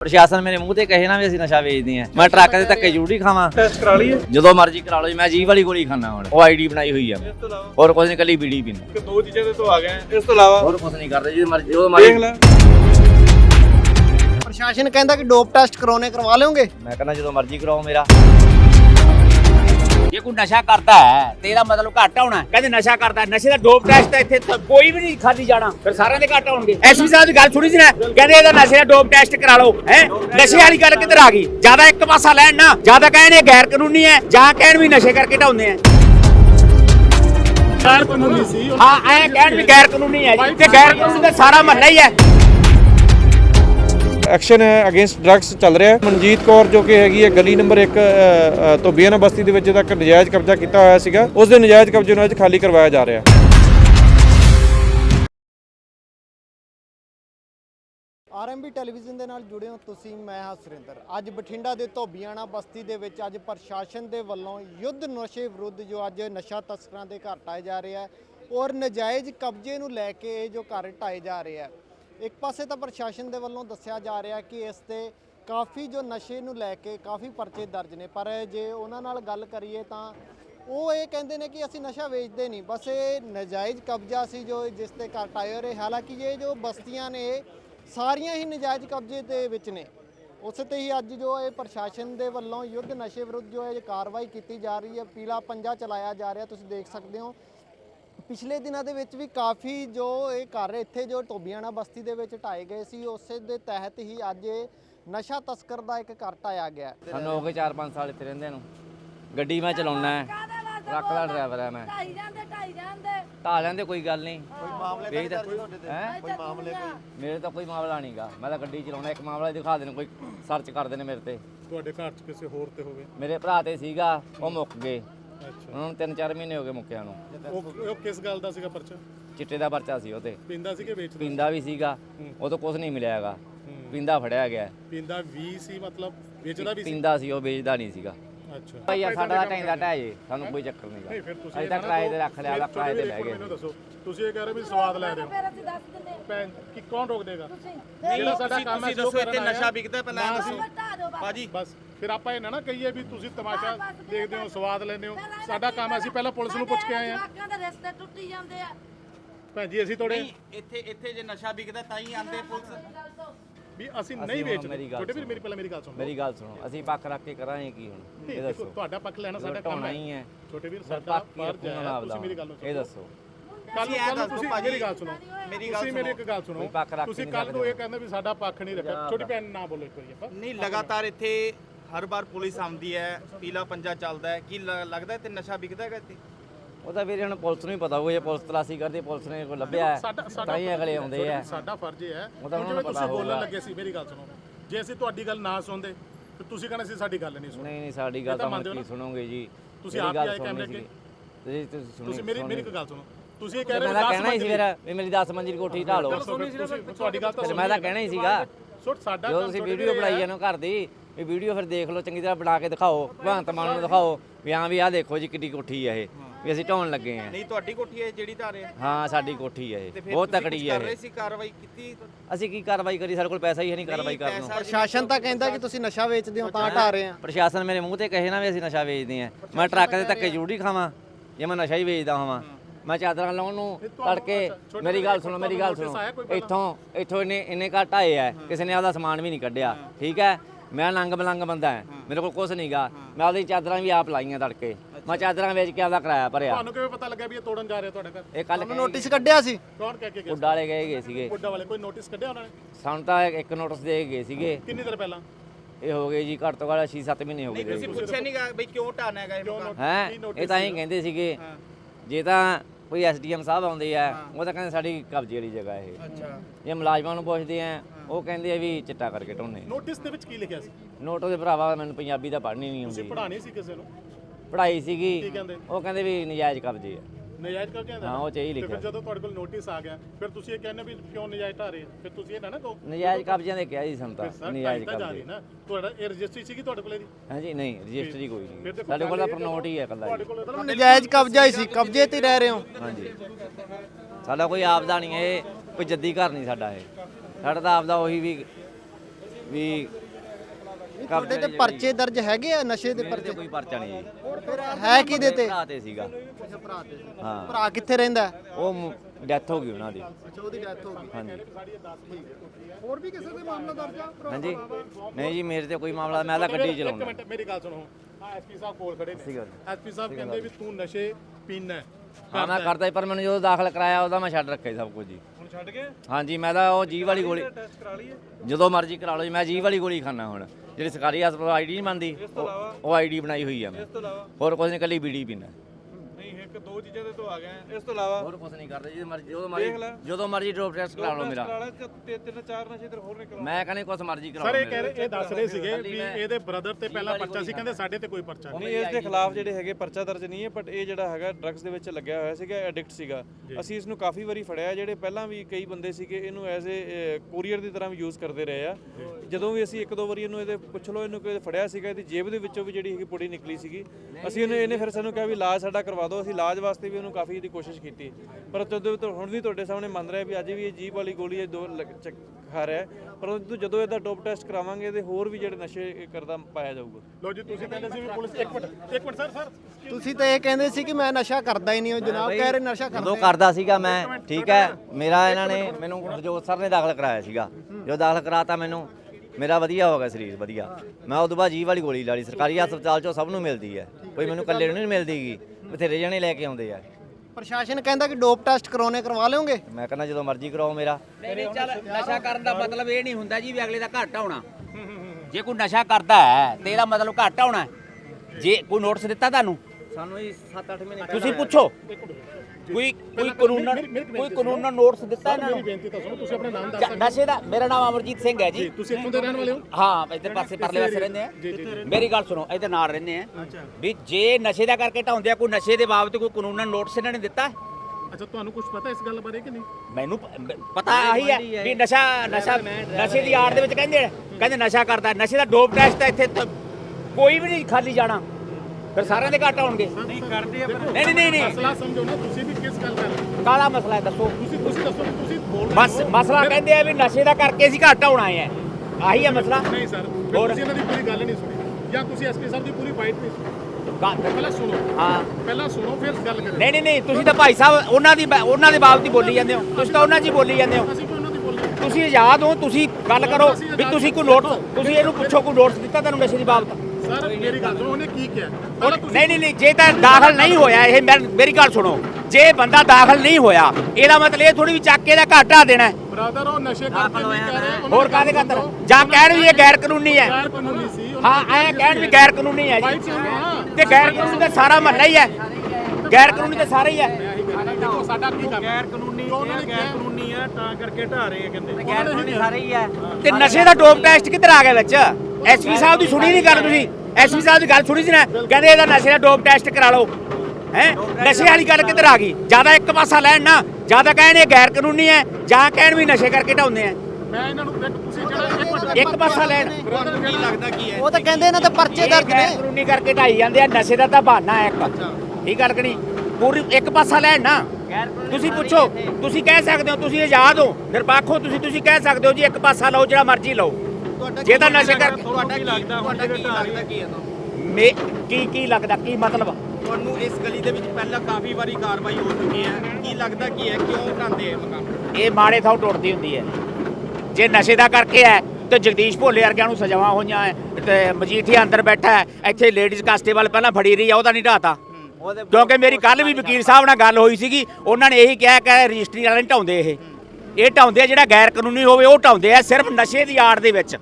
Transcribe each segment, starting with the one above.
ਪ੍ਰਸ਼ਾਸਨ ਮੇਰੇ ਮੂੰਹ ਤੇ ਕਹੇ ਨਾ ਵੀ ਅਸੀਂ ਨਸ਼ਾ ਵੇਚਦੇ ਆਂ ਮੈਂ ਟਰੱਕ ਦੇ ਧੱਕੇ ਜ਼ਰੂਰ ਖਾਵਾਂ। ਟੈਸਟ ਕਰਾ ਲਈਏ। ਜਦੋਂ ਮਰਜ਼ੀ ਕਰਾ ਲਓ ਜੀ ਮੈਂ ਜੀਵ ਵਾਲੀ ਗੋਲੀ ਖਾਣਾ ਹੁਣ। ਉਹ ਆਈਡੀ ਬਣਾਈ ਹੋਈ ਆ। ਇਸ ਤੋਂ ਇਲਾਵਾ? ਹੋਰ ਕੁਝ ਨਹੀਂ ਕੱਲੀ ਬੀੜੀ ਪੀਂਦਾ। ਕਿ ਦੋ ਚੀਜ਼ਾਂ ਦੇ ਤੋਂ ਆ ਗਏ ਆ। ਇਸ ਤੋਂ ਇਲਾਵਾ? ਹੋਰ ਕੁਝ ਨਹੀਂ ਕਰਦੇ ਜੀ ਮਰਜ਼ੀ ਜਦੋਂ ਦੇਖ ਮਰਜ਼ੀ ਲੈ। ਪ੍ਰਸ਼ਾਸਨ ਕਹਿੰਦਾ ਕਿ ਡੋਪ ਟੈਸਟ ਕਰਾਉਣੇ ਕਰਵਾ ਲਓਗੇ? ਮੈਂ ਕਹਿੰਦਾ ਜਦੋਂ ਮਰਜ਼ੀ ਕਰਾਓ ਮੇਰਾ। ਜੇ ਕੋਈ ਨਸ਼ਾ ਕਰਦਾ ਹੈ ਤੇ ਇਹਦਾ ਮਤਲਬ ਘੱਟ ਹੋਣਾ ਕਹਿੰਦੇ ਨਸ਼ਾ ਕਰਦਾ ਨਸ਼ੇ ਦਾ ਡੋਪ ਟੈਸਟ ਤਾਂ ਇੱਥੇ ਤਾਂ ਕੋਈ ਵੀ ਨਹੀਂ ਖਾਦੀ ਜਾਣਾ ਫਿਰ ਸਾਰਿਆਂ ਦੇ ਘੱਟ ਹੋਣਗੇ ਐਸਪੀ ਸਾਹਿਬ ਦੀ ਗੱਲ ਸੁਣੀ ਸੀ ਨਾ ਕਹਿੰਦੇ ਇਹਦਾ ਨਸ਼ੇ ਦਾ ਡੋਪ ਟੈਸਟ ਕਰਾ ਲਓ ਹੈ? ਨਸ਼ੇ ਵਾਲੀ ਗੱਲ ਕਿੱਧਰ ਆ ਗਈ? ਜ਼ਿਆਦਾ ਇੱਕ ਪਾਸਾ ਲੈਣ ਨਾ ਜ਼ਿਆਦਾ ਕਹਿਣ ਇਹ ਗੈਰ ਕਾਨੂੰਨੀ ਹੈ ਜਾਂ ਕਹਿਣ ਵੀ ਨਸ਼ੇ ਕਰਕੇ ਢਾਉਂਦੇ ਆ ਗੈਰ ਕਾਨੂੰਨੀ ਸੀ। ਹਾਂ ਐ ਕਹਿਣ ਵੀ ਗੈਰ ਕਾਨੂੰਨੀ ਹੈ ਜੀ ਤੇ ਗੈਰ ਕਾਨੂੰਨੀ ਦਾ ਸਾਰਾ ਮਹੱਲਾ ਹੀ ਹੈ। ਐਕਸ਼ਨ ਹੈ ਅਗੇਂਸਟ ਡਰੱਗਸ ਚੱਲ ਰਿਹਾ ਹੈ। ਮਨਜੀਤ ਕੌਰ ਜੋ ਕਿ ਹੈਗੀ ਹੈ ਗਲੀ ਨੰਬਰ 1 ਧੋਬੀਆਣਾ ਬਸਤੀ ਦੇ ਵਿੱਚ ਜਿਹਦਾ ਇੱਕ ਨਜਾਇਜ਼ ਕਬਜ਼ਾ ਕੀਤਾ ਹੋਇਆ ਸੀਗਾ। ਉਸ ਦੇ ਨਜਾਇਜ਼ ਕਬਜ਼ੇ ਨੂੰ ਅੱਜ ਖਾਲੀ ਕਰਵਾਇਆ ਜਾ ਰਿਹਾ ਹੈ। ਆਰਐਮਬੀ ਟੈਲੀਵਿਜ਼ਨ ਦੇ ਨਾਲ ਜੁੜੇ ਹੋ ਤੁਸੀਂ, ਮੈਂ ਹਾਂ ਸੁਰਿੰਦਰ। ਅੱਜ ਬਠਿੰਡਾ ਦੇ ਧੋਬੀਆਣਾ ਬਸਤੀ ਦੇ ਵਿੱਚ ਅੱਜ ਪ੍ਰਸ਼ਾਸਨ ਦੇ ਵੱਲੋਂ ਯੁੱਧ ਨਸ਼ੇ ਵਿਰੁੱਧ ਜੋ ਅੱਜ ਨਸ਼ਾ ਤਸਕਰਾਂ ਦੇ ਘਰ ਟਾਏ ਜਾ ਰਿਹਾ ਹੈ ਔਰ ਨਜਾਇਜ਼ ਕਬਜ਼ੇ ਨੂੰ ਲੈ ਕੇ ਇਹ ਜੋ ਘਰ ਟਾਏ ਜਾ ਰਹੇ ਹੈ ਇੱਕ ਪਾਸੇ ਤਾਂ ਪ੍ਰਸ਼ਾਸਨ ਦੇ ਵੱਲੋਂ ਦੱਸਿਆ ਜਾ ਰਿਹਾ ਕਿ ਇਸ ਤੇ ਕਾਫੀ ਜੋ ਨਸ਼ੇ ਨੂੰ ਲੈ ਕੇ ਕਾਫੀ ਪਰਚੇ ਦਰਜ ਨੇ। ਪਰ ਜੇ ਉਹਨਾਂ ਨਾਲ ਗੱਲ ਕਰੀਏ ਤਾਂ ਉਹ ਇਹ ਕਹਿੰਦੇ ਨੇ ਕਿ ਅਸੀਂ ਨਸ਼ਾ ਵੇਚਦੇ ਨਹੀਂ। ਬਸ ਇਹ ਨਜਾਇਜ਼ ਕਬਜ਼ਾ ਸੀ ਜੋ ਜਿਸ ਤੇ ਘਰ ਆਏ ਹੋ ਰਹੇ। ਹਾਲਾਂਕਿ ਇਹ ਜੋ ਬਸਤੀਆਂ ਨੇ ਸਾਰੀਆਂ ਹੀ ਨਜਾਇਜ਼ ਕਬਜ਼ੇ ਦੇ ਵਿੱਚ ਨੇ। ਉਸੇ ਤੇ ਹੀ ਅੱਜ ਜੋ ਇਹ ਪ੍ਰਸ਼ਾਸਨ ਦੇ ਵੱਲੋਂ ਯੁੱਧ ਨਸ਼ੇ ਵਿਰੁੱਧ ਜੋ ਇਹ ਕਾਰਵਾਈ ਕੀਤੀ ਜਾ ਰਹੀ ਹੈ, ਪੀਲਾ ਪੰਜਾ ਚਲਾਇਆ ਜਾ ਰਿਹਾ। ਤੁਸੀਂ ਦੇਖ ਸਕਦੇ ਹੋ ਪਿਛਲੇ ਦਿਨਾਂ ਦੇ ਵਿੱਚ ਵੀ ਕਾਫੀ ਜੋ ਇਹ ਘਰ ਇੱਥੇ ਜੋ ਟੋਬੀਆਣਾ ਬਸਤੀ ਦੇ ਵਿੱਚ ਢਾਏ ਗਏ ਸੀ ਉਸੇ ਦੇ ਤਹਿਤ ਹੀ ਅੱਜ ਇਹ ਨਸ਼ਾ ਤਸਕਰ ਦਾ ਇੱਕ ਘਰ ਢਾਇਆ ਗਿਆ। ਸਾਨੂੰ ਹੋ ਗਏ 4-5 ਸਾਲ ਇੱਥੇ ਰਹਿੰਦੇ ਨੂੰ। ਗੱਡੀ ਮੈਂ ਚਲਾਉਣਾ ਹੈ। ਟਰੱਕ ਦਾ ਡਰਾਈਵਰ ਹੈ ਮੈਂ। ਢਾਈ ਜਾਂਦੇ ਢਾਈ ਜਾਂਦੇ। ਢਾ ਲੈਂਦੇ ਕੋਈ ਗੱਲ ਨਹੀਂ। ਕੋਈ ਮਾਮਲੇ ਤਾਂ ਹੈ? ਕੋਈ ਮਾਮਲੇ ਕੋਈ ਮੇਰੇ ਤਾਂ ਕੋਈ ਮਾਮਲਾ ਨਹੀਂਗਾ ਮੈਂ ਤਾਂ ਗੱਡੀ ਚਲਾਉਣਾ ਇੱਕ ਮਾਮਲਾ ਦਿਖਾ ਦੇਣ ਕੋਈ ਸਰਚ ਕਰਦੇ ਨੇ ਮੇਰੇ ਤੇ। ਤੁਹਾਡੇ ਘਰ 'ਚ ਕਿਸੇ ਹੋਰ ਤੇ ਹੋਵੇ? ਮੇਰੇ ਭਰਾ ਤੇ ਸੀਗਾ ਉਹ ਮੁੱਕ ਗਏ। ਉਹਨਾਂ ਨੂੰ 3-4 ਮਹੀਨੇ ਹੋ ਗਏ ਮੁੱਕਿਆਂ ਨੂੰ। ਉਹ ਉਹ ਕਿਸ ਗੱਲ ਦਾ ਸੀਗਾ ਪਰਚਾ? ਚਿੱਟੇ ਦਾ ਪਰਚਾ ਸੀ ਉਹ ਤੇ। ਪੀਂਦਾ ਸੀ ਕਿ ਵੇਚਦਾ ਪੀਂਦਾ ਵੀ ਸੀਗਾ ਉਹ ਤੋਂ ਕੁਝ ਨਹੀਂ ਮਿਲਿਆ ਹੈਗਾ। ਪੀਂਦਾ ਫੜਿਆ ਗਿਆ। ਪੀਂਦਾ ਵੀ ਸੀ ਮਤਲਬ ਵੇਚਦਾ ਵੀ ਸੀ? ਪੀਂਦਾ ਸੀ ਉਹ ਵੇਚਦਾ ਨਹੀਂ ਸੀਗਾ। ਅੱਛਾ। ਭਾਈ ਆ ਸਾਡਾ ਤਾਂ ਢਾਈਦਾ ਢਾਹ ਜੇ ਸਾਨੂੰ ਕੋਈ ਚੱਕਰ ਨਹੀਂ ਨਹੀਂਗਾ ਫਿਰ ਤੁਸੀਂ ਅਸੀਂ ਤਾਂ ਕਿਰਾਏ ਤੇ ਰੱਖ ਲਿਆ ਉਹਦਾ ਕਿਰਾਏ ਤੇ ਬਹਿ ਗਏ। ਮੈਨੂੰ ਦੱਸੋ। ਤੁਸੀਂ ਇਹ ਕਹਿ ਰਹੇ ਹੋ ਵੀ ਸਵਾਦ ਲੈ ਰਹੇ ਹੋ। ਫਿਰ ਅਸੀਂ ਦੱਸ ਦਿੰਦੇ ਭੈਣ ਕਿ ਕੌਣ ਰੋਕ ਦੇਗਾ ਤੁਸੀਂ ਜਿਹੜਾ ਸਾਡਾ ਕੰਮ ਹੈ ਦੱਸੋ ਇੱਥੇ ਨਸ਼ਾ ਵਿਕਦਾ ਪਹਿਲਾਂ। ਬਸ। ਫਿਰ ਆਪਾਂ ਇਹ ਨਾ ਨਾ ਕਹੀਏ ਵੀ ਤੁਸੀਂ ਤਮਾਸ਼ਾ ਦੇਖਦੇ ਹੋ ਸਵਾਦ ਲੈਂਦੇ ਹੋ। ਸਾਡਾ ਕੰਮ ਅਸੀਂ ਪਹਿਲਾਂ ਪੁਲਿਸ ਨੂੰ ਪੁੱਛ ਕੇ ਆਏ ਆ ਜਵਾਕਾਂ ਦੇ ਰਿਸ਼ਤੇ ਟੁੱਟੀ ਜਾਂਦੇ ਆ। ਭੈਣ ਜੀ ਅਸੀਂ ਥੋੜੇ ਇੱਥੇ ਇੱਥੇ ਜੇ ਨਸ਼ਾ ਵਿਕਦਾ ਤਾਂ ਹੀ ਆਂਦੇ ਪੁਲਿਸ। ਵੀ ਅਸੀਂ ਨਹੀਂ ਵੇਚਦੇ। ਮੇਰੀ ਗੱਲ ਛੋਟੇ ਵੀਰ ਮੇਰੀ ਪਹਿਲਾਂ ਮੇਰੀ ਗੱਲ ਸੁਣੋ। ਮੇਰੀ ਗੱਲ ਸੁਣੋ ਅਸੀਂ ਪੱਖ ਰੱਖ ਕੇ ਕਰਾਂਗੇ ਕੀ ਹੁਣ ਇਹ ਦੇਖੋ ਦੱਸੋ। ਤੁਹਾਡਾ ਪੱਖ ਲੈਣਾ ਸਾਡਾ ਕੰਮ ਢਾਉਣਾ ਹੈ। ਛੋਟੇ ਵੀਰ ਸਾਡਾ ਹੀ ਫਰਜ਼ ਹੈ। ਆਪਦਾ ਤੁਸੀਂ ਮੇਰੀ ਗੱਲ ਨੂੰ ਇਹ ਦੱਸੋ। ਕੱਲ ਦੱਸੋ ਤੁਸੀਂ ਮੇਰੀ ਗੱਲ ਸੁਣੋ। ਮੇਰੀ ਗੱਲ ਤੁਸੀਂ ਮੇਰੀ ਇੱਕ ਗੱਲ ਸੁਣੋ। ਤੁਸੀਂ ਕੱਲ ਨੂੰ ਇਹ ਕਹਿੰਦੇ ਵੀ ਸਾਡਾ ਪੱਖ ਨਹੀਂ ਰੱਖਿਆ। ਛੋਟੀ ਭੈਣ ਨਾ ਬੋਲੋ ਇੱਕ ਵਾਰੀ ਆਪਾਂ। ਨਹੀਂ ਲਗਾਤਾਰ ਇੱਥੇ ਹਰ ਵਾਰ ਪੁਲਿਸ ਆਉਂਦੀ ਹੈ ਪੀਲਾ ਪੰਜਾ ਚੱਲਦਾ ਹੈ। ਕੀ ਲ- ਲੱਗਦਾ ਇੱਥੇ ਨਸ਼ਾ ਵਿਕਦਾ ਹੈਗਾ ਇੱਥੇ? ਉਹ ਤਾਂ ਵੀਰੇ ਹੁਣ ਪੁਲਿਸ ਨੂੰ ਹੀ ਪਤਾ ਹੋਊਗਾ ਜੇ ਪੁਲਿਸ ਤਲਾਸ਼ੀ ਕਰਦੀ ਪੁਲਿਸ ਨੇ ਕੋਈ ਲੱਭਿਆ ਸਾਡਾ ਹੈ, ਸਾਡਾ ਤਾਂ ਹੀ ਅਗਲੇ ਆਉਂਦੇ ਆ ਸਾਡਾ ਫਰਜ਼ ਇਹ ਹੈ। ਉਹ ਤਾਂ ਹੁਣ ਉਹਨਾਂ ਨੂੰ ਪਤਾ ਤੁਸੀਂ ਬੋਲਣ ਹੋਊਗਾ। ਲੱਗੇ ਸੀ ਮੇਰੀ ਗੱਲ ਸੁਣੋ। ਜੇ ਅਸੀਂ ਤੁਹਾਡੀ ਗੱਲ ਨਾ ਸੁਣਦੇ ਤੇ ਤੁਸੀਂ ਕਹਿੰਦੇ ਸੀ ਸਾਡੀ ਗੱਲ ਨਹੀਂ ਸੁਣੀ ਨਹੀਂ ਨਹੀਂ ਸਾਡੀ ਗੱਲ ਤਾਂ ਤਾਂ ਹੁਣ ਮੰਨਦੇ ਹੋ ਕੀ ਨਾ? ਸੁਣੋਗੇ ਜੀ? ਤੁਸੀਂ ਮੇਰੀ ਆਪ ਹੀ ਗੱਲ ਆਏ ਸੁਣਨੀ ਕੈਮਰੇ ਸੀਗੀ। ਅੱਗੇ। ਤੁਸੀਂ ਤੁਸੀਂ ਸੁਣੀ ਤੁਸੀਂ ਮੇਰੀ ਮੇਰੀ ਇੱਕ ਗੱਲ ਸੁਣੋ। ਤੁਸੀਂ ਇਹ ਕਹਿ ਮੈਂ ਰਹੇ ਤਾਂ ਹੋ ਕਹਿਣਾ ਹੀ ਸੀ ਫਿਰ ਵੀ ਮੇਰੀ 10 ਮੰਜ਼ਿਲ ਕੋਠੀ ਢਾ ਲਓ। ਫਿਰ ਤੁਹਾਡੀ ਗੱਲ ਤਾਂ ਮੈਂ ਤਾਂ ਕਹਿਣਾ ਹੀ ਸੀਗਾ। ਸੁਣ ਸਾਡਾ ਜਦੋਂ ਕੰਮ ਤੁਸੀਂ ਵੀਡੀਓ ਬਣਾਈ ਹੈ। ਜਾਨੋ ਘਰ ਦੀ ਇਹ ਵੀਡੀਓ ਫਿਰ ਦੇਖ ਲਓ ਚੰਗੀ ਤਰ੍ਹਾਂ ਬਣਾ ਕੇ ਦਿਖਾਓ ਭਗਵੰਤ ਮਾਨ ਨੂੰ ਦਿਖਾਓ ਵੀ ਹਾਂ ਵੀ ਆਹ ਦੇਖੋ ਜੀ ਕਿੱਡੀ ਕੋਠੀ ਹੈ ਇਹ ਵੀ ਅਸੀਂ ਢਾਉਣ ਲੱਗੇ ਆ ਨਹੀਂ ਤੁਹਾਡੀ ਕੋਠੀ ਹੈ ਜਿਹੜੀ ਧਾਰੇ ਹਾਂ ਸਾਡੀ ਕੋਠੀ ਹੈ ਇਹ ਬਹੁਤ ਤਕੜੀ ਹੈ ਕਰ ਰਹੇ ਇਹ। ਸੀ ਕਾਰਵਾਈ ਕੀਤੀ? ਅਸੀਂ ਕੀ ਕਾਰਵਾਈ ਕਰੀ? ਸਾਡੇ ਕੋਲ ਪੈਸਾ ਹੀ ਹੈ ਨਹੀਂ ਕਾਰਵਾਈ ਕਰਨ ਨੂੰ। ਪ੍ਰਸ਼ਾਸਨ ਤਾਂ ਕਹਿੰਦਾ ਕਿ ਤੁਸੀਂ ਨਸ਼ਾ ਵੇਚਦੇ ਹੋ ਤਾਂ ਢਾ ਰਹੇ ਆ। ਪ੍ਰਸ਼ਾਸਨ ਮੇਰੇ ਮੂੰਹ ਤੇ ਕਹੇ ਨਾ ਵੀ ਅਸੀਂ ਨਸ਼ਾ ਵੇਚਦੇ ਆਂ ਮੈਂ ਟਰੱਕ ਦੇ ਧੱਕੇ ਜ਼ਰੂਰ ਹੀ ਖਾਵਾਂ ਜੇ ਮੈਂ ਨਸ਼ਾ ਹੀ ਵੇਚਦਾ ਹੋਵਾਂ। ਮੈਂ ਚਾਦਰਾਂ ਲਾਉਣ ਨੂੰ ਤੜਕੇ ਮੇਰੀ ਗੱਲ ਸੁਣੋ ਮੇਰੀ ਗੱਲ ਸੁਣੋ। ਇੱਥੋਂ ਇੱਥੋਂ ਇਹਨੇ ਇਹਨੇ ਘੱਟ ਆਏ ਆ ਕਿਸੇ ਨੇ ਆਪਦਾ ਸਮਾਨ ਵੀ ਨਹੀਂ ਕੱਢਿਆ ਠੀਕ ਹੈ? ਮੈਂ ਲੰਗ ਬਲੰਗ ਬੰਦਾ ਹਾਂ। ਮੇਰੇ ਕੋਲ ਕੁਝ ਨਹੀਂਗਾ ਮੈਂ ਆਪਦੀ ਚਾਦਰਾਂ ਵੀ ਆਪ ਲਾਈਆਂ ਤੜਕੇ। ਮੈਂ ਚਾਦਰਾਂ ਵੇਚ ਕੇ ਆਪਦਾ ਕਿਰਾਇਆ ਭਰਿਆ। ਤੁਹਾਨੂੰ ਕਿਵੇਂ ਪਤਾ ਲੱਗਾ ਵੀ ਇਹ ਤੋੜਨ ਜਾ ਰਹੇ ਤੁਹਾਡੇ ਘਰ? ਇਹ ਕੱਲ ਨੋਟਿਸ ਕੱਢਿਆ ਸੀ? ਕੌਣ ਕਹਿ ਕੇ ਗਿਆ ਉੱਡਾ ਵਾਲੇ ਗਏ ਗਏ ਸੀਗੇ। ਬੁੱਢਾ ਵਾਲੇ ਕੋਈ ਨੋਟਿਸ ਕੱਢਿਆ ਉਹਨਾਂ ਨੇ? ਸਾਨੂੰ ਤਾਂ ਇੱਕ ਨੋਟਿਸ ਦੇ ਕੇ ਗਏ ਸੀਗੇ। ਕਿੰਨੀ ਦੇਰ ਪਹਿਲਾਂ? ਇਹ ਹੋ ਗਏ ਜੀ ਘੱਟ ਤੋਂ ਘੱਟ 6-7 ਮਹੀਨੇ ਹੋ ਗਏ ਤੁਸੀਂ ਪੁੱਛਿਆ ਨਹੀਂ ਗਾ ਬਈ ਕਿਉਂ ਢਾਣਾ ਹੈਗਾ ਇਹ ਮਕਾਨ? ਹੈ? ਇਹ ਤਾਂ ਹੀ ਕਹਿੰਦੇ ਸੀਗੇ ਜੇ ਤਾਂ ਕੋਈ ਐਸਡੀਐਮ ਸਾਹਿਬ ਆਉਂਦੇ ਆ ਉਹ ਤਾਂ ਕਹਿੰਦੇ ਸਾਡੀ ਕਬਜ਼ੇ ਵਾਲੀ ਜਗ੍ਹਾ ਇਹ। ਅੱਛਾ। ਜੇ ਮੁਲਾਜ਼ਮਾਂ ਨੂੰ ਪੁੱਛਦੇ ਆ ਉਹ ਕਹਿੰਦੇ ਆ ਵੀ ਚਿੱਟਾ ਕਰਕੇ ਢੋਨੇ। ਨੋਟਿਸ ਦੇ ਵਿੱਚ ਕੀ ਲਿਖਿਆ ਸੀ? ਨੋਟ ਉਹਦੇ ਭਰਾਵਾ ਮੈਨੂੰ ਪੰਜਾਬੀ ਤਾਂ ਪੜ੍ਹਨੀ ਨਹੀਂ ਤੁਸੀਂ ਆਉਂਦੀ। ਪੜਾਣੀ ਸੀ ਕਿਸੇ ਨੂੰ? ਪੜ੍ਹਾਈ ਸੀਗੀ। ਕਹਿੰਦੇ? ਉਹ ਕਹਿੰਦੇ ਵੀ ਨਜਾਇਜ਼ ਕਬਜ਼ੇ ਆ। ਨਜਾਇਜ਼ ਕਬਜ਼ਾ ਹਾਂ ਉਹ ਚ ਹੀ ਤੇ ਫਿਰ ਲਿਖਿਆ ਜਦੋਂ ਤੁਹਾਡੇ ਕੋਲ ਨੋਟਿਸ ਆ ਗਿਆ ਫਿਰ ਤੁਸੀਂ ਇਹ ਕਹਿੰਦੇ ਵੀ ਕਿਉਂ ਨਜਾਇਜ਼ ਢਾ ਰਹੇ ਫਿਰ ਤੁਸੀਂ ਇਹ ਨਾ ਨਾ ਕਹੋ। ਨਜਾਇਜ਼ ਕਬਜ਼ਿਆਂ ਦੇ ਕਿਹਾ ਜੀ ਸਾਨੂੰ ਤਾਂ ਸਰ ਨਜਾਇਜ਼ ਤਾਂ ਜਾ ਰਹੀ ਕਬਜ਼ੇ। ਨਾ। ਤੁਹਾਡਾ ਇਹ ਰਜਿਸਟਰੀ ਸੀਗੀ ਤੁਹਾਡੇ ਕੋਲ ਇਹਦੀ ਹਾਂਜੀ ਨਹੀਂ ਰਜਿਸਟਰੀ ਕੋਈ ਨਹੀਂ। ਦੇਖੋ ਸਾਡੇ ਕੋਲ ਤਾਂ ਇਹ ਹੈ ਪ੍ਰਨੋਟ ਹੀ ਹੈ ਇਕੱਲਾ ਤੁਹਾਡੇ ਜੀ। ਕੋਲ ਮਤਲਬ ਨਜਾਇਜ਼ ਕਬਜ਼ਾ ਹੀ ਸੀ ਕਬਜ਼ੇ ਤੇ ਹੀ ਰਹਿ ਰਹੇ ਹੋ। ਹਾਂਜੀ। ਸਾਡਾ ਕੋਈ ਆਪਦਾ ਨਹੀਂ ਇਹ ਕੋਈ ਜੱਦੀ ਘਰ ਨਹੀਂ ਸਾਡਾ ਇਹ। ਸਾਡਾ ਤਾਂ ਆਪਦਾ ਉਹੀ ਵੀ ਵੀ ਤੁਹਾਡੇ ਤੇ ਪਰਚੇ ਦਰਜ ਹੈਗੇ ਆ ਨਸ਼ੇ ਦੇ ਪਰਚੇ? ਕੋਈ ਪਰਚਾ ਨਹੀਂ ਜੀ। ਫਿਰ ਹੈ ਕਿਹਦੇ ਤੇ? ਭਰਾ ਤੇ ਸੀਗਾ। ਭਰਾ ਤੇ ਹਾਂ। ਭਰਾ ਕਿੱਥੇ ਰਹਿੰਦਾ? ਹੈ? ਉਹ ਡੈਥ ਹੋ ਗਈ ਉਹਨਾਂ ਦੀ। ਅੱਛਾ ਉਹਦੀ ਡੈਥ ਹੋ ਗਈ। ਹਾਂਜੀ। ਹੋਰ ਵੀ ਕਿਸੇ ਦੇ ਮਾਮਲਾ ਦਰਜ ਆ ਹਾਂਜੀ। ਨਹੀਂ ਜੀ ਮੇਰੇ ਤੇ ਕੋਈ ਮਾਮਲਾ ਮੈਂ ਤਾਂ ਗੱਡੀ ਚਲਾਉਣਾ ਮਿੰਟ ਮੇਰੀ ਗੱਲ ਸੁਣੋ। ਆ ਐਸਪੀ ਸਾਹਿਬ ਕੋਲ ਖੜੇ ਨੇ। ਐਸਪੀ ਸਾਹਿਬ ਕਹਿੰਦੇ ਵੀ ਤੂੰ ਨਸ਼ੇ ਪੀਣਾ ਹੈ। ਹਾਂ ਮੈਂ ਕਰਦਾ ਸੀ, ਪਰ ਮੈਨੂੰ ਜਦੋਂ ਦਾਖਲ ਕਰਾਇਆ ਉਹਦਾ ਮੈਂ ਛੱਡ ਰੱਖਿਆ ਸੀ ਸਭ ਕੁਝ ਜੀ। ਛੱਡ ਹਾਂਜੀ ਮੈਂ ਤਾਂ ਉਹ ਜੀਵ ਵਾਲੀ ਗੋਲੀ ਟੈਸਟ ਕਰਾ ਲਈਏ? ਜਦੋਂ ਮਰਜ਼ੀ ਕਰਾ ਲਓ ਜੀ ਮੈਂ ਜੀਵ ਵਾਲੀ ਗੋਲੀ ਖਾਣਾ ਹੁਣ। ਜਿਹੜੀ ਸਰਕਾਰੀ ਹਸਪਤਾਲ ਆਈਡੀ ਨਹੀਂ ਮੰਨਦੀ ਉਹ- ਉਹ ਆਈਡੀ ਬਣਾਈ ਹੋਈ ਆ ਮੈਂ। ਇਸ ਤੋਂ ਇਲਾਵਾ? ਹੋਰ ਕੁਝ ਨਹੀਂ ਕੱਲੀ ਬੀੜੀ ਪੀਣਾ ਇੱਕ ਦੋ ਚੀਜ਼ਾਂ ਦੇ ਤੋਂ ਆ ਗਏ ਆ। ਇਸ ਤੋਂ ਇਲਾਵਾ ਹੋਰ ਕੁਝ ਨਹੀਂ ਕਰਦੇ ਜਦੋਂ ਮਰਜ਼ੀ ਜਦੋਂ ਮਰਜ਼ੀ ਜਦੋਂ ਮਰਜ਼ੀ ਡੋਪ ਟੈਸਟ ਕਰਾ ਲਓ ਮੇਰਾ। ਕਰਾ ਲੈ ਤੇ- ਤੇ ਤਿੰਨ ਚਾਰ ਨਸ਼ੇ ਤੇ ਹੋਰ ਨਿਕਲ ਮੈਂ ਕਹਿੰਦਾ ਕੁਝ ਮਰਜ਼ੀ ਕਰਾ ਸਰ ਲਓ ਇਹ ਕਹਿ ਰਹੇ ਇਹ ਦੱਸ ਰਹੇ ਸੀਗੇ ਵੀ ਇਹਦੇ ਬ੍ਰਦਰ ਤੇ ਪਹਿਲਾਂ ਪਰਚਾ ਸੀ ਕਹਿੰਦੇ ਸਾਡੇ ਤੇ ਕੋਈ ਪਰਚਾ ਨਹੀਂ ਨਹੀਂ ਇਸ ਦੇ ਖਿਲਾਫ ਜਿਹੜੇ ਹੈਗੇ ਪਰਚਾ ਦਰਜ ਨਹੀਂ ਹੈ ਬਟ ਇਹ ਜਿਹੜਾ ਹੈਗਾ ਡਰੱਗਸ ਦੇ ਵਿੱਚ ਲੱਗਿਆ ਹੋਇਆ ਸੀਗਾ ਐਡਿਕਟ ਸੀਗਾ। ਅਸੀਂ ਇਸ ਨੂੰ ਕਾਫੀ ਵਾਰੀ ਫੜਿਆ ਜਿਹੜੇ ਪਹਿਲਾਂ ਵੀ ਕਈ ਬੰਦੇ ਸੀਗੇ ਇਹਨੂੰ ਐਜ਼ ਏ ਕੋਰੀਅਰ ਦੀ ਤਰ੍ਹਾਂ ਵੀ ਯੂਜ਼ ਕਰਦੇ ਰਹੇ ਆ। ਜਦੋਂ ਵੀ ਅਸੀਂ ਇੱਕ ਦੋ ਵਾਰੀ ਇਹਨੂੰ ਇਹਦੇ ਪੁੱਛ ਲਓ ਇਹਨੂੰ ਕੋਈ ਫੜਿਆ ਸੀਗਾ ਇਹਦੀ ਜੇਬ ਦੇ ਵਿੱਚੋਂ ਵੀ ਜਿਹੜੀ ਹੈਗੀ ਪੁੜੀ ਨਿਕਲੀ ਸੀਗੀ। ਅਸੀਂ ਇਹਨੇ ਇਹਨੇ ਫਿਰ ਸਾਨੂੰ ਕਿਹਾ ਵੀ ਇਲਾਜ ਸਾਡਾ ਕਰਵਾ ਦਿਓ ਅਸੀਂ ਇਲਾਜ ਵਾਸਤੇ ਵੀ ਉਹਨੂੰ ਕਾਫੀ ਇਹਦੀ ਕੋਸ਼ਿਸ਼ ਕੀਤੀ। ਪਰ ਜਦੋਂ ਤੋਂ ਹੁਣ ਵੀ ਤੁਹਾਡੇ ਸਾਹਮਣੇ ਮੰਨ ਰਿਹਾ ਵੀ ਅੱਜ ਵੀ ਇਹ ਜੀਭ ਵਾਲੀ ਗੋਲੀ ਇਹ ਦੋ ਖਾ ਰਿਹਾ ਹੈ। ਪਰੰਤੂ ਜਦੋਂ ਇਹਦਾ ਡੋਪ ਟੈਸਟ ਕਰਾਵਾਂਗੇ ਤੇ ਹੋਰ ਵੀ ਜਿਹੜੇ ਨਸ਼ੇ ਕਰਦਾ ਪਾਇਆ ਜਾਊਗਾ। ਲੋ ਜੀ ਤੁਸੀਂ ਕਹਿੰਦੇ ਸੀ ਵੀ ਪੁਲਿਸ ਇੱਕ ਮਿੰਟ ਇੱਕ ਮਿੰਟ ਸਰ ਸਰ। ਤੁਸੀਂ ਤਾਂ ਇਹ ਕਹਿੰਦੇ ਸੀ ਕਿ ਮੈਂ ਨਸ਼ਾ ਕਰਦਾ ਹੀ ਨਹੀਂ ਉਹ ਜਨਾਬ ਕਹਿ ਰਹੇ ਨਸ਼ਾ ਜਦੋਂ ਕਰਦਾ ਕਰਦਾ ਸੀਗਾ ਮੈਂ ਠੀਕ ਹੈ ਮੇਰਾ ਇਹਨਾਂ ਨੇ ਮੈਨੂੰ ਹਰਜੋਤ ਸਰ ਨੇ ਦਾਖਲ ਕਰਾਇਆ ਸੀਗਾ। ਜਦੋਂ ਦਾਖਲ ਕਰਾਤਾ ਮੈਨੂੰ ਮੇਰਾ ਵਧੀਆ ਹੋ ਗਿਆ ਸਰੀਰ ਵਧੀਆ। ਮੈਂ ਉਦੋਂ ਬਾਅਦ ਜੀ ਵਾਲੀ ਗੋਲੀ ਲਾ ਲਈ ਸਰਕਾਰੀ ਹਸਪਤਾਲ ਚੋਂ ਸਭ ਨੂੰ ਮਿਲਦੀ ਹੈ। ਕੋਈ ਮੈਨੂੰ ਇਕੱਲੇ ਨੂੰ ਨਹੀਂ ਮਿਲਦੀਗੀ ਬਥੇਰੇ ਜਣੇ ਲੈ ਕੇ ਆਉਂਦੇ ਆ। ਪ੍ਰਸ਼ਾਸਨ ਕਹਿੰਦਾ ਕਿ ਡੋਪ ਟੈਸਟ ਕਰਾਉਣੇ ਕਰਵਾ ਲਓਗੇ? ਮੈਂ ਕਹਿੰਦਾ ਜਦੋਂ ਮਰਜ਼ੀ ਕਰਾਓ ਮੇਰਾ। ਨਹੀਂ ਨਹੀਂ ਚੱਲ ਨਸ਼ਾ ਕਰਨ ਦਾ ਮਤਲਬ ਇਹ ਨਹੀਂ ਹੁੰਦਾ ਜੀ ਵੀ ਅਗਲੇ ਦਾ ਘਾਟਾ ਹੋਣਾ ਜੇ ਕੋਈ ਨਸ਼ਾ ਕਰਦਾ ਹੈ ਤੇ ਇਹਦਾ ਮਤਲਬ ਘਾਟਾ ਹੋਣਾ ਜੇ ਕੋਈ ਨੋਟਿਸ ਦਿੱਤਾ ਤੁਹਾਨੂੰ? ਸਾਨੂੰ ਇਹ 7-8 ਮਹੀਨੇ ਤੁਸੀਂ ਪੁੱਛੋ। ਕੋਈ ਕੋਈ ਕਾਨੂੰਨ ਕੋਈ ਕਾਨੂੰਨ ਨੋਟਿਸ ਦਿੱਤਾ ਇਹਨਾਂ ਨੂੰ। ਬੇਨਤੀ ਤਾਂ ਸੁਣੋ ਤੁਸੀਂ ਆਪਣਾ ਨਾਮ ਦੱਸ ਜ- ਨਸ਼ੇ ਦਾ ਮੇਰਾ ਨਾਮ ਅਮਰਜੀਤ ਸਿੰਘ ਹੈ ਜੀ। ਤੁਸੀਂ ਇੱਥੋਂ ਦੇ ਰਹਿਣ ਵਾਲੇ ਹੋ? ਹਾਂ ਇੱਧਰ ਪਾਸੇ ਪਰਲੇ ਪਾਸੇ ਰਹਿੰਦੇ ਆ। ਮੇਰੀ ਗੱਲ ਸੁਣੋ ਇੱਧਰ ਨਾਲ ਰਹਿੰਦੇ ਆ। ਵੀ ਜੇ ਨਸ਼ੇ ਦਾ ਕਰਕੇ ਢਾਉਂਦੇ ਆ ਕੋਈ ਨਸ਼ੇ ਦੇ ਬਾਬਤ ਕੋਈ ਕਾਨੂੰਨ ਨੋਟਿਸ ਇਹਨਾਂ ਨੇ ਦਿੱਤਾ? ਅੱਛਾ ਤੁਹਾਨੂੰ ਕੁਝ ਪਤਾ ਇਸ ਗੱਲ ਬਾਰੇ ਕਿ ਨਹੀਂ? ਮੈਨੂੰ ਪਤਾ ਆਹੀ ਹੈ ਵੀ ਨਸ਼ਾ ਨਸ਼ਾ ਨਸ਼ੇ ਦੀ ਆੜ ਦੇ ਵਿੱਚ ਕਹਿੰਦੇ ਕਹਿੰਦੇ ਨਸ਼ਾ ਕਰਦਾ ਨਸ਼ੇ ਦਾ ਡੋਪ ਟੈਸਟ ਇੱਥੇ ਕੋਈ ਵੀ ਨਹੀਂ ਖਾਲੀ ਜਾਣਾ। ਫਿਰ ਸਾਰਿਆਂ ਦੇ ਘੱਟ ਆਉਣਗੇ। ਨਹੀਂ ਕਰਦੇ ਨਹੀਂ ਨਹੀਂ ਨਹੀਂ ਨਹੀਂ। ਮਸਲਾ ਸਮਝੋ ਨਾ ਤੁਸੀਂ ਵੀ ਕਿਸ ਗੱਲ ਕਰ ਹੋ? ਕਾਲਾ ਮਸਲਾ ਹੈ ਦੱਸੋ। ਤੁਸੀਂ ਤੁਸੀਂ ਦੱਸੋ ਤੁਸੀਂ ਬੋਲ ਬਸ। ਮਸਲਾ ਕਹਿੰਦੇ ਆ ਵੀ ਨਸ਼ੇ ਦਾ ਕਰਕੇ ਅਸੀਂ ਘੱਟ ਆਉਣਾ ਹੈ ਆਹੀ ਹੈ ਮਸਲਾ। ਨਹੀਂ ਸਰ? ਤੁਸੀਂ ਇਹਨਾਂ ਦੀ ਪੂਰੀ ਗੱਲ ਨਹੀਂ ਸੁਣੀ। ਜਾਂ ਤੁਸੀਂ ਐਸਪੀ ਸਾਹਿਬ ਦੀ ਪੂਰੀ ਬਾਈਟ ਨਹੀਂ ਸੁਣੀ। ਪਹਿਲਾਂ ਸੁਣੋ। ਹਾਂ। ਪਹਿਲਾਂ ਸੁਣੋ ਫਿਰ ਗੱਲ ਕਰਿਓ। ਨਹੀਂ ਨਹੀਂ ਨਹੀਂ ਤੁਸੀਂ ਤਾਂ ਭਾਈ ਸਾਹਿਬ ਉਹਨਾਂ ਦੀ ਉਹਨਾਂ ਦੇ ਬਾਬਤ ਹੀ ਬੋਲੀ ਜਾਂਦੇ ਹੋ। ਤੁਸੀਂ ਤਾਂ ਉਹਨਾਂ 'ਚ ਹੀ ਬੋਲੀ ਜਾਂਦੇ ਹੋ। ਦੀ ਤੁਸੀਂ ਆਜ਼ਾਦ ਹੋ ਤੁਸੀਂ ਗੱਲ ਕਰੋ ਵੀ ਤੁਸੀਂ ਕੋਈ ਨੋਟਿਸ ਤੁਸੀਂ ਇਹਨੂੰ ਪੁੱਛੋ ਕੋਈ ਨੋਟਿਸ ਦਿੱਤਾ ਤੁਹਾਨੂੰ ਨਸ਼ੇ ਦੀ ਬਾਬਤ? ਸਰ ਮੇਰੀ ਗੱਲ ਸੁਣੋ ਉਹਨੇ ਕੀ ਕਿਹਾ? ਪਹਿਲਾਂ ਉਹ- ਨਹੀਂ ਨਹੀਂ ਨਹੀਂ ਜੇ ਤਾਂ ਦਾਖਲ ਨਹੀਂ ਹੋਇਆ ਇਹ ਮੈਂ- ਮੇਰੀ ਗੱਲ ਸੁਣੋ। ਜੇ ਬੰਦਾ ਦਾਖਲ ਨਹੀਂ ਹੋਇਆ ਇਹਦਾ ਮਤਲਬ ਇਹ ਥੋੜੀ ਵੀ ਚੱਕ ਕੇ ਦਾ ਘਾਟਾ ਦੇਣਾ ਹੈ। ਬ੍ਰਦਰ ਉਹ ਨਸ਼ੇ ਕਰਕੇ ਨਹੀਂ ਕਹਿ ਰਹੇ ਹੋਰ ਕਾਹਦੇ ਖਾਤਰ? ਜਾਂ ਕਹਿਣ ਵੀ ਇਹ ਗੈਰ ਕਾਨੂੰਨੀ ਹੈ। ਗੈਰ ਕਾਨੂੰਨੀ ਸੀ ਹਾਂ ਐ ਕਹਿਣ ਵੀ ਗੈਰ ਕਾਨੂੰਨੀ ਹੈ ਜੀ। ਤੇ ਗੈਰ ਕਾਨੂੰਨੀ ਤਾਂ ਸਾਰਾ ਮਹੱਲਾ ਹੀ ਹੈ। ਗੈਰ ਕਾਨੂੰਨੀ ਤਾਂ ਸਾਰਾ ਹੀ ਹੈ। ਦੇਖੋ ਸਾਡਾ ਕੀ ਕੰਮ ਗੈਰ ਕਾਨੂੰਨੀ ਇਹ ਗੈਰ ਕਾਨੂੰਨੀ ਆ ਤਾਂ ਕਰਕੇ ਢਾ ਰਹੇ ਆ ਕਹਿੰਦੇ। ਗੈਰ ਕਾਨੂੰਨੀ ਸਾਰੇ ਹੀ ਹੈ। ਤੇ ਨਸ਼ੇ ਦਾ ਡੋਪ ਟੈਸਟ ਕਿੱਧਰ ਆ ਗਿਆ ਵਿੱਚ? ਐਸਪੀ ਸਾਹਿਬ ਦੀ ਸੁਣੀ ਨਹੀਂ ਗੱਲ ਤੁਸੀਂ? ਐਸਪੀ ਸਾਹਿਬ ਦੀ ਗੱਲ ਸੁਣੀ ਸੀ ਨਾ ਕਹਿੰਦੇ ਇਹਦਾ ਨਸ਼ੇ ਦਾ ਡੋਪ ਟੈਸਟ ਕਰਾ ਲਓ। ਹੈ? ਨਸ਼ੇ ਵਾਲੀ ਗੱਲ ਕਿੱਧਰ ਆ ਗਈ? ਜ਼ਿਆਦਾ ਇੱਕ ਪਾਸਾ ਲੈਣ ਨਾ ਜ਼ਿਆਦਾ ਕਹਿਣ ਇਹ ਗੈਰ ਕਾਨੂੰਨੀ ਹੈ ਜਾਂ ਕਹਿਣ ਵੀ ਨਸ਼ੇ ਕਰਕੇ ਢਾਉਂਦੇ ਆ। ਮੈਂ ਇਹਨਾਂ ਨੂੰ ਦੇਖ ਤੁਸੀਂ ਜਿਹੜਾ ਇੱਕ ਇੱਕ ਪਾਸਾ ਲੈਣ। ਕੀ ਲੱਗਦਾ ਕੀ ਹੈ? ਉਹ ਤਾਂ ਕਹਿੰਦੇ ਇਹਨਾਂ ਤੇ ਪਰਚੇ ਦਰਜ ਗੈਰ ਨੇ ਕਾਨੂੰਨੀ ਕਰਕੇ ਢਾਈ ਜਾਂਦੇ ਆ ਨਸ਼ੇ ਦਾ ਤਾਂ ਬਹਾਨਾ ਹੈ ਇੱਕ। ਠੀਕ ਗੱਲ ਕਿ ਨਹੀਂ? ਪੂਰੀ ਇੱਕ ਪਾਸਾ ਲੈਣ ਨਾ। ਤੁਸੀਂ ਪੁੱਛੋ ਤੁਸੀਂ ਕਹਿ ਸਕਦੇ ਹੋ ਤੁਸੀਂ ਆਜ਼ਾਦ ਹੋ ਨਿਰਪੱਖ ਹੋ ਤੁਸੀਂ ਤੁਸੀਂ ਕਹਿ ਸਕਦੇ ਹੋ ਜੀ ਇੱਕ ਪਾਸਾ ਲਓ ਜਿਹੜਾ ਮਰਜ਼ੀ ਲਓ। ਜੇ ਤਾਂ ਨਸ਼ੇ ਕਰਕੇ ਤੁਹਾਡਾ ਕੀ ਲੱਗਦਾ? ਤੁਹਾਡਾ ਕੀ ਲੱਗਦਾ ਕੀ ਹੈ ਮੇ ਕੀ ਕੀ ਲੱਗਦਾ? ਕੀ ਮਤਲਬ? ਤੁਹਾਨੂੰ ਇਸ ਗਲੀ ਦੇ ਵਿੱਚ ਪਹਿਲਾਂ ਕਾਫੀ ਵਾਰੀ ਕਾਰਵਾਈ ਹੋ ਚੁੱਕੀ ਹੈ। ਕੀ ਲੱਗਦਾ ਕੀ ਹੈ? ਕਿਉਂ ਢਾਂਦੇ ਆ ਮਕਾਨ? ਇਹ ਮਾੜੇ ਥਾਂ ਟੁੱਟਦੀ ਹੁੰਦੀ ਹੈ। ਜੇ ਨਸ਼ੇ ਦਾ ਕਰਕੇ ਹੈ ਤੇ ਜਗਦੀਸ਼ ਭੋਲੇ ਵਰਗਿਆਂ ਨੂੰ ਸਜ਼ਾਵਾਂ ਹੋਈਆਂ ਹੈ ਤੇ ਮਜੀਠੀਆ ਅੰਦਰ ਬੈਠਾ ਹੈ ਇੱਥੇ ਲੇਡੀਜ਼ ਕਾਂਸਟੇਬਲ ਪਹਿਲਾਂ ਫੜੀ ਰਹੀ ਆ ਉਹਦਾ ਨਹੀਂ ਢਾਤਾ। ਕਿਉਂਕਿ ਮੇਰੀ ਕੱਲ ਵੀ ਵਕੀਲ ਸਾਹਿਬ ਨਾਲ ਗੱਲ ਹੋਈ ਸੀਗੀ ਉਹਨਾਂ ਨੇ ਇਹੀ ਕਿਹਾ ਕਿ ਰਜਿਸਟਰੀ ਵਾਲੇ ਢਾਉਂਦੇ ਇਹ। ਇਹ ਢਾਉਂਦੇ ਆ ਜਿਹੜਾ ਗੈਰ ਕਾਨੂੰਨੀ ਹੋਵੇ ਉਹ ਢਾਉਂਦੇ ਆ ਸਿਰਫ ਨਸ਼ੇ ਦੀ ਆੜ ਦੇ ਵਿੱਚ।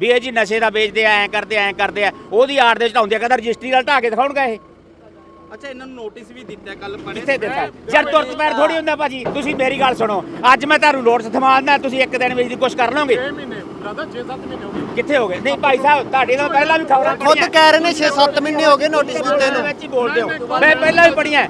ਵੀ ਇਹ ਜੀ ਨਸ਼ੇ ਦਾ ਵੇਚਦੇ ਆ ਐਂ ਕਰਦੇ ਐਂ ਕਰਦੇ ਆ। ਉਹਦੀ ਆੜ ਦੇ ਵਿੱਚ ਢਾਉਂਦੇ ਆ ਕਹਿੰਦਾ ਰਜਿਸਟਰੀ ਵਾਲਾ ਢਾ ਕੇ ਦਿਖਾਉਣਗਾ ਇਹ। ਅੱਛਾ ਇਹਨਾਂ ਨੂੰ ਨੋਟਿਸ ਵੀ ਦਿੱਤਾ ਕੱਲ ਪੜੇ ਕਿੱਥੇ ਦਿੱਤਾ? ਯਾਰ ਤੁਰਤ ਪੈਰ ਥੋੜੀ ਹੁੰਦਾ ਭਾਜੀ। ਤੁਸੀਂ ਮੇਰੀ ਗੱਲ ਸੁਣੋ। ਅੱਜ ਮੈਂ ਤੁਹਾਨੂੰ ਨੋਟਿਸ ਥਮਾਉਂਦਾ ਤੁਸੀਂ ਇੱਕ ਦਿਨ ਵਿੱਚ ਦੀ ਕੁਛ ਕਰ ਲਓਗੇ। 6 ਮਹੀਨੇ। ਬ੍ਰਦਰ 6-7 ਮਹੀਨੇ ਹੋ ਗਏ। ਕਿੱਥੇ ਹੋ ਗਏ? ਨਹੀਂ ਭਾਈ ਸਾਹਿਬ ਤੁਹਾਡੇ ਤੋਂ ਪਹਿਲਾਂ ਵੀ ਖਬਰਾਂ ਖੁਦ ਕਹਿ ਰਹੇ ਨੇ 6-7 ਮਹੀਨੇ ਹੋ ਗਏ ਨੋਟਿਸ ਦਿੱਤੇ ਨੂੰ। ਵਿੱਚ ਹੀ ਬੋਲਦੇ ਹੋ। ਮੈਂ ਪਹਿਲਾਂ ਵੀ ਪੜੀਆਂ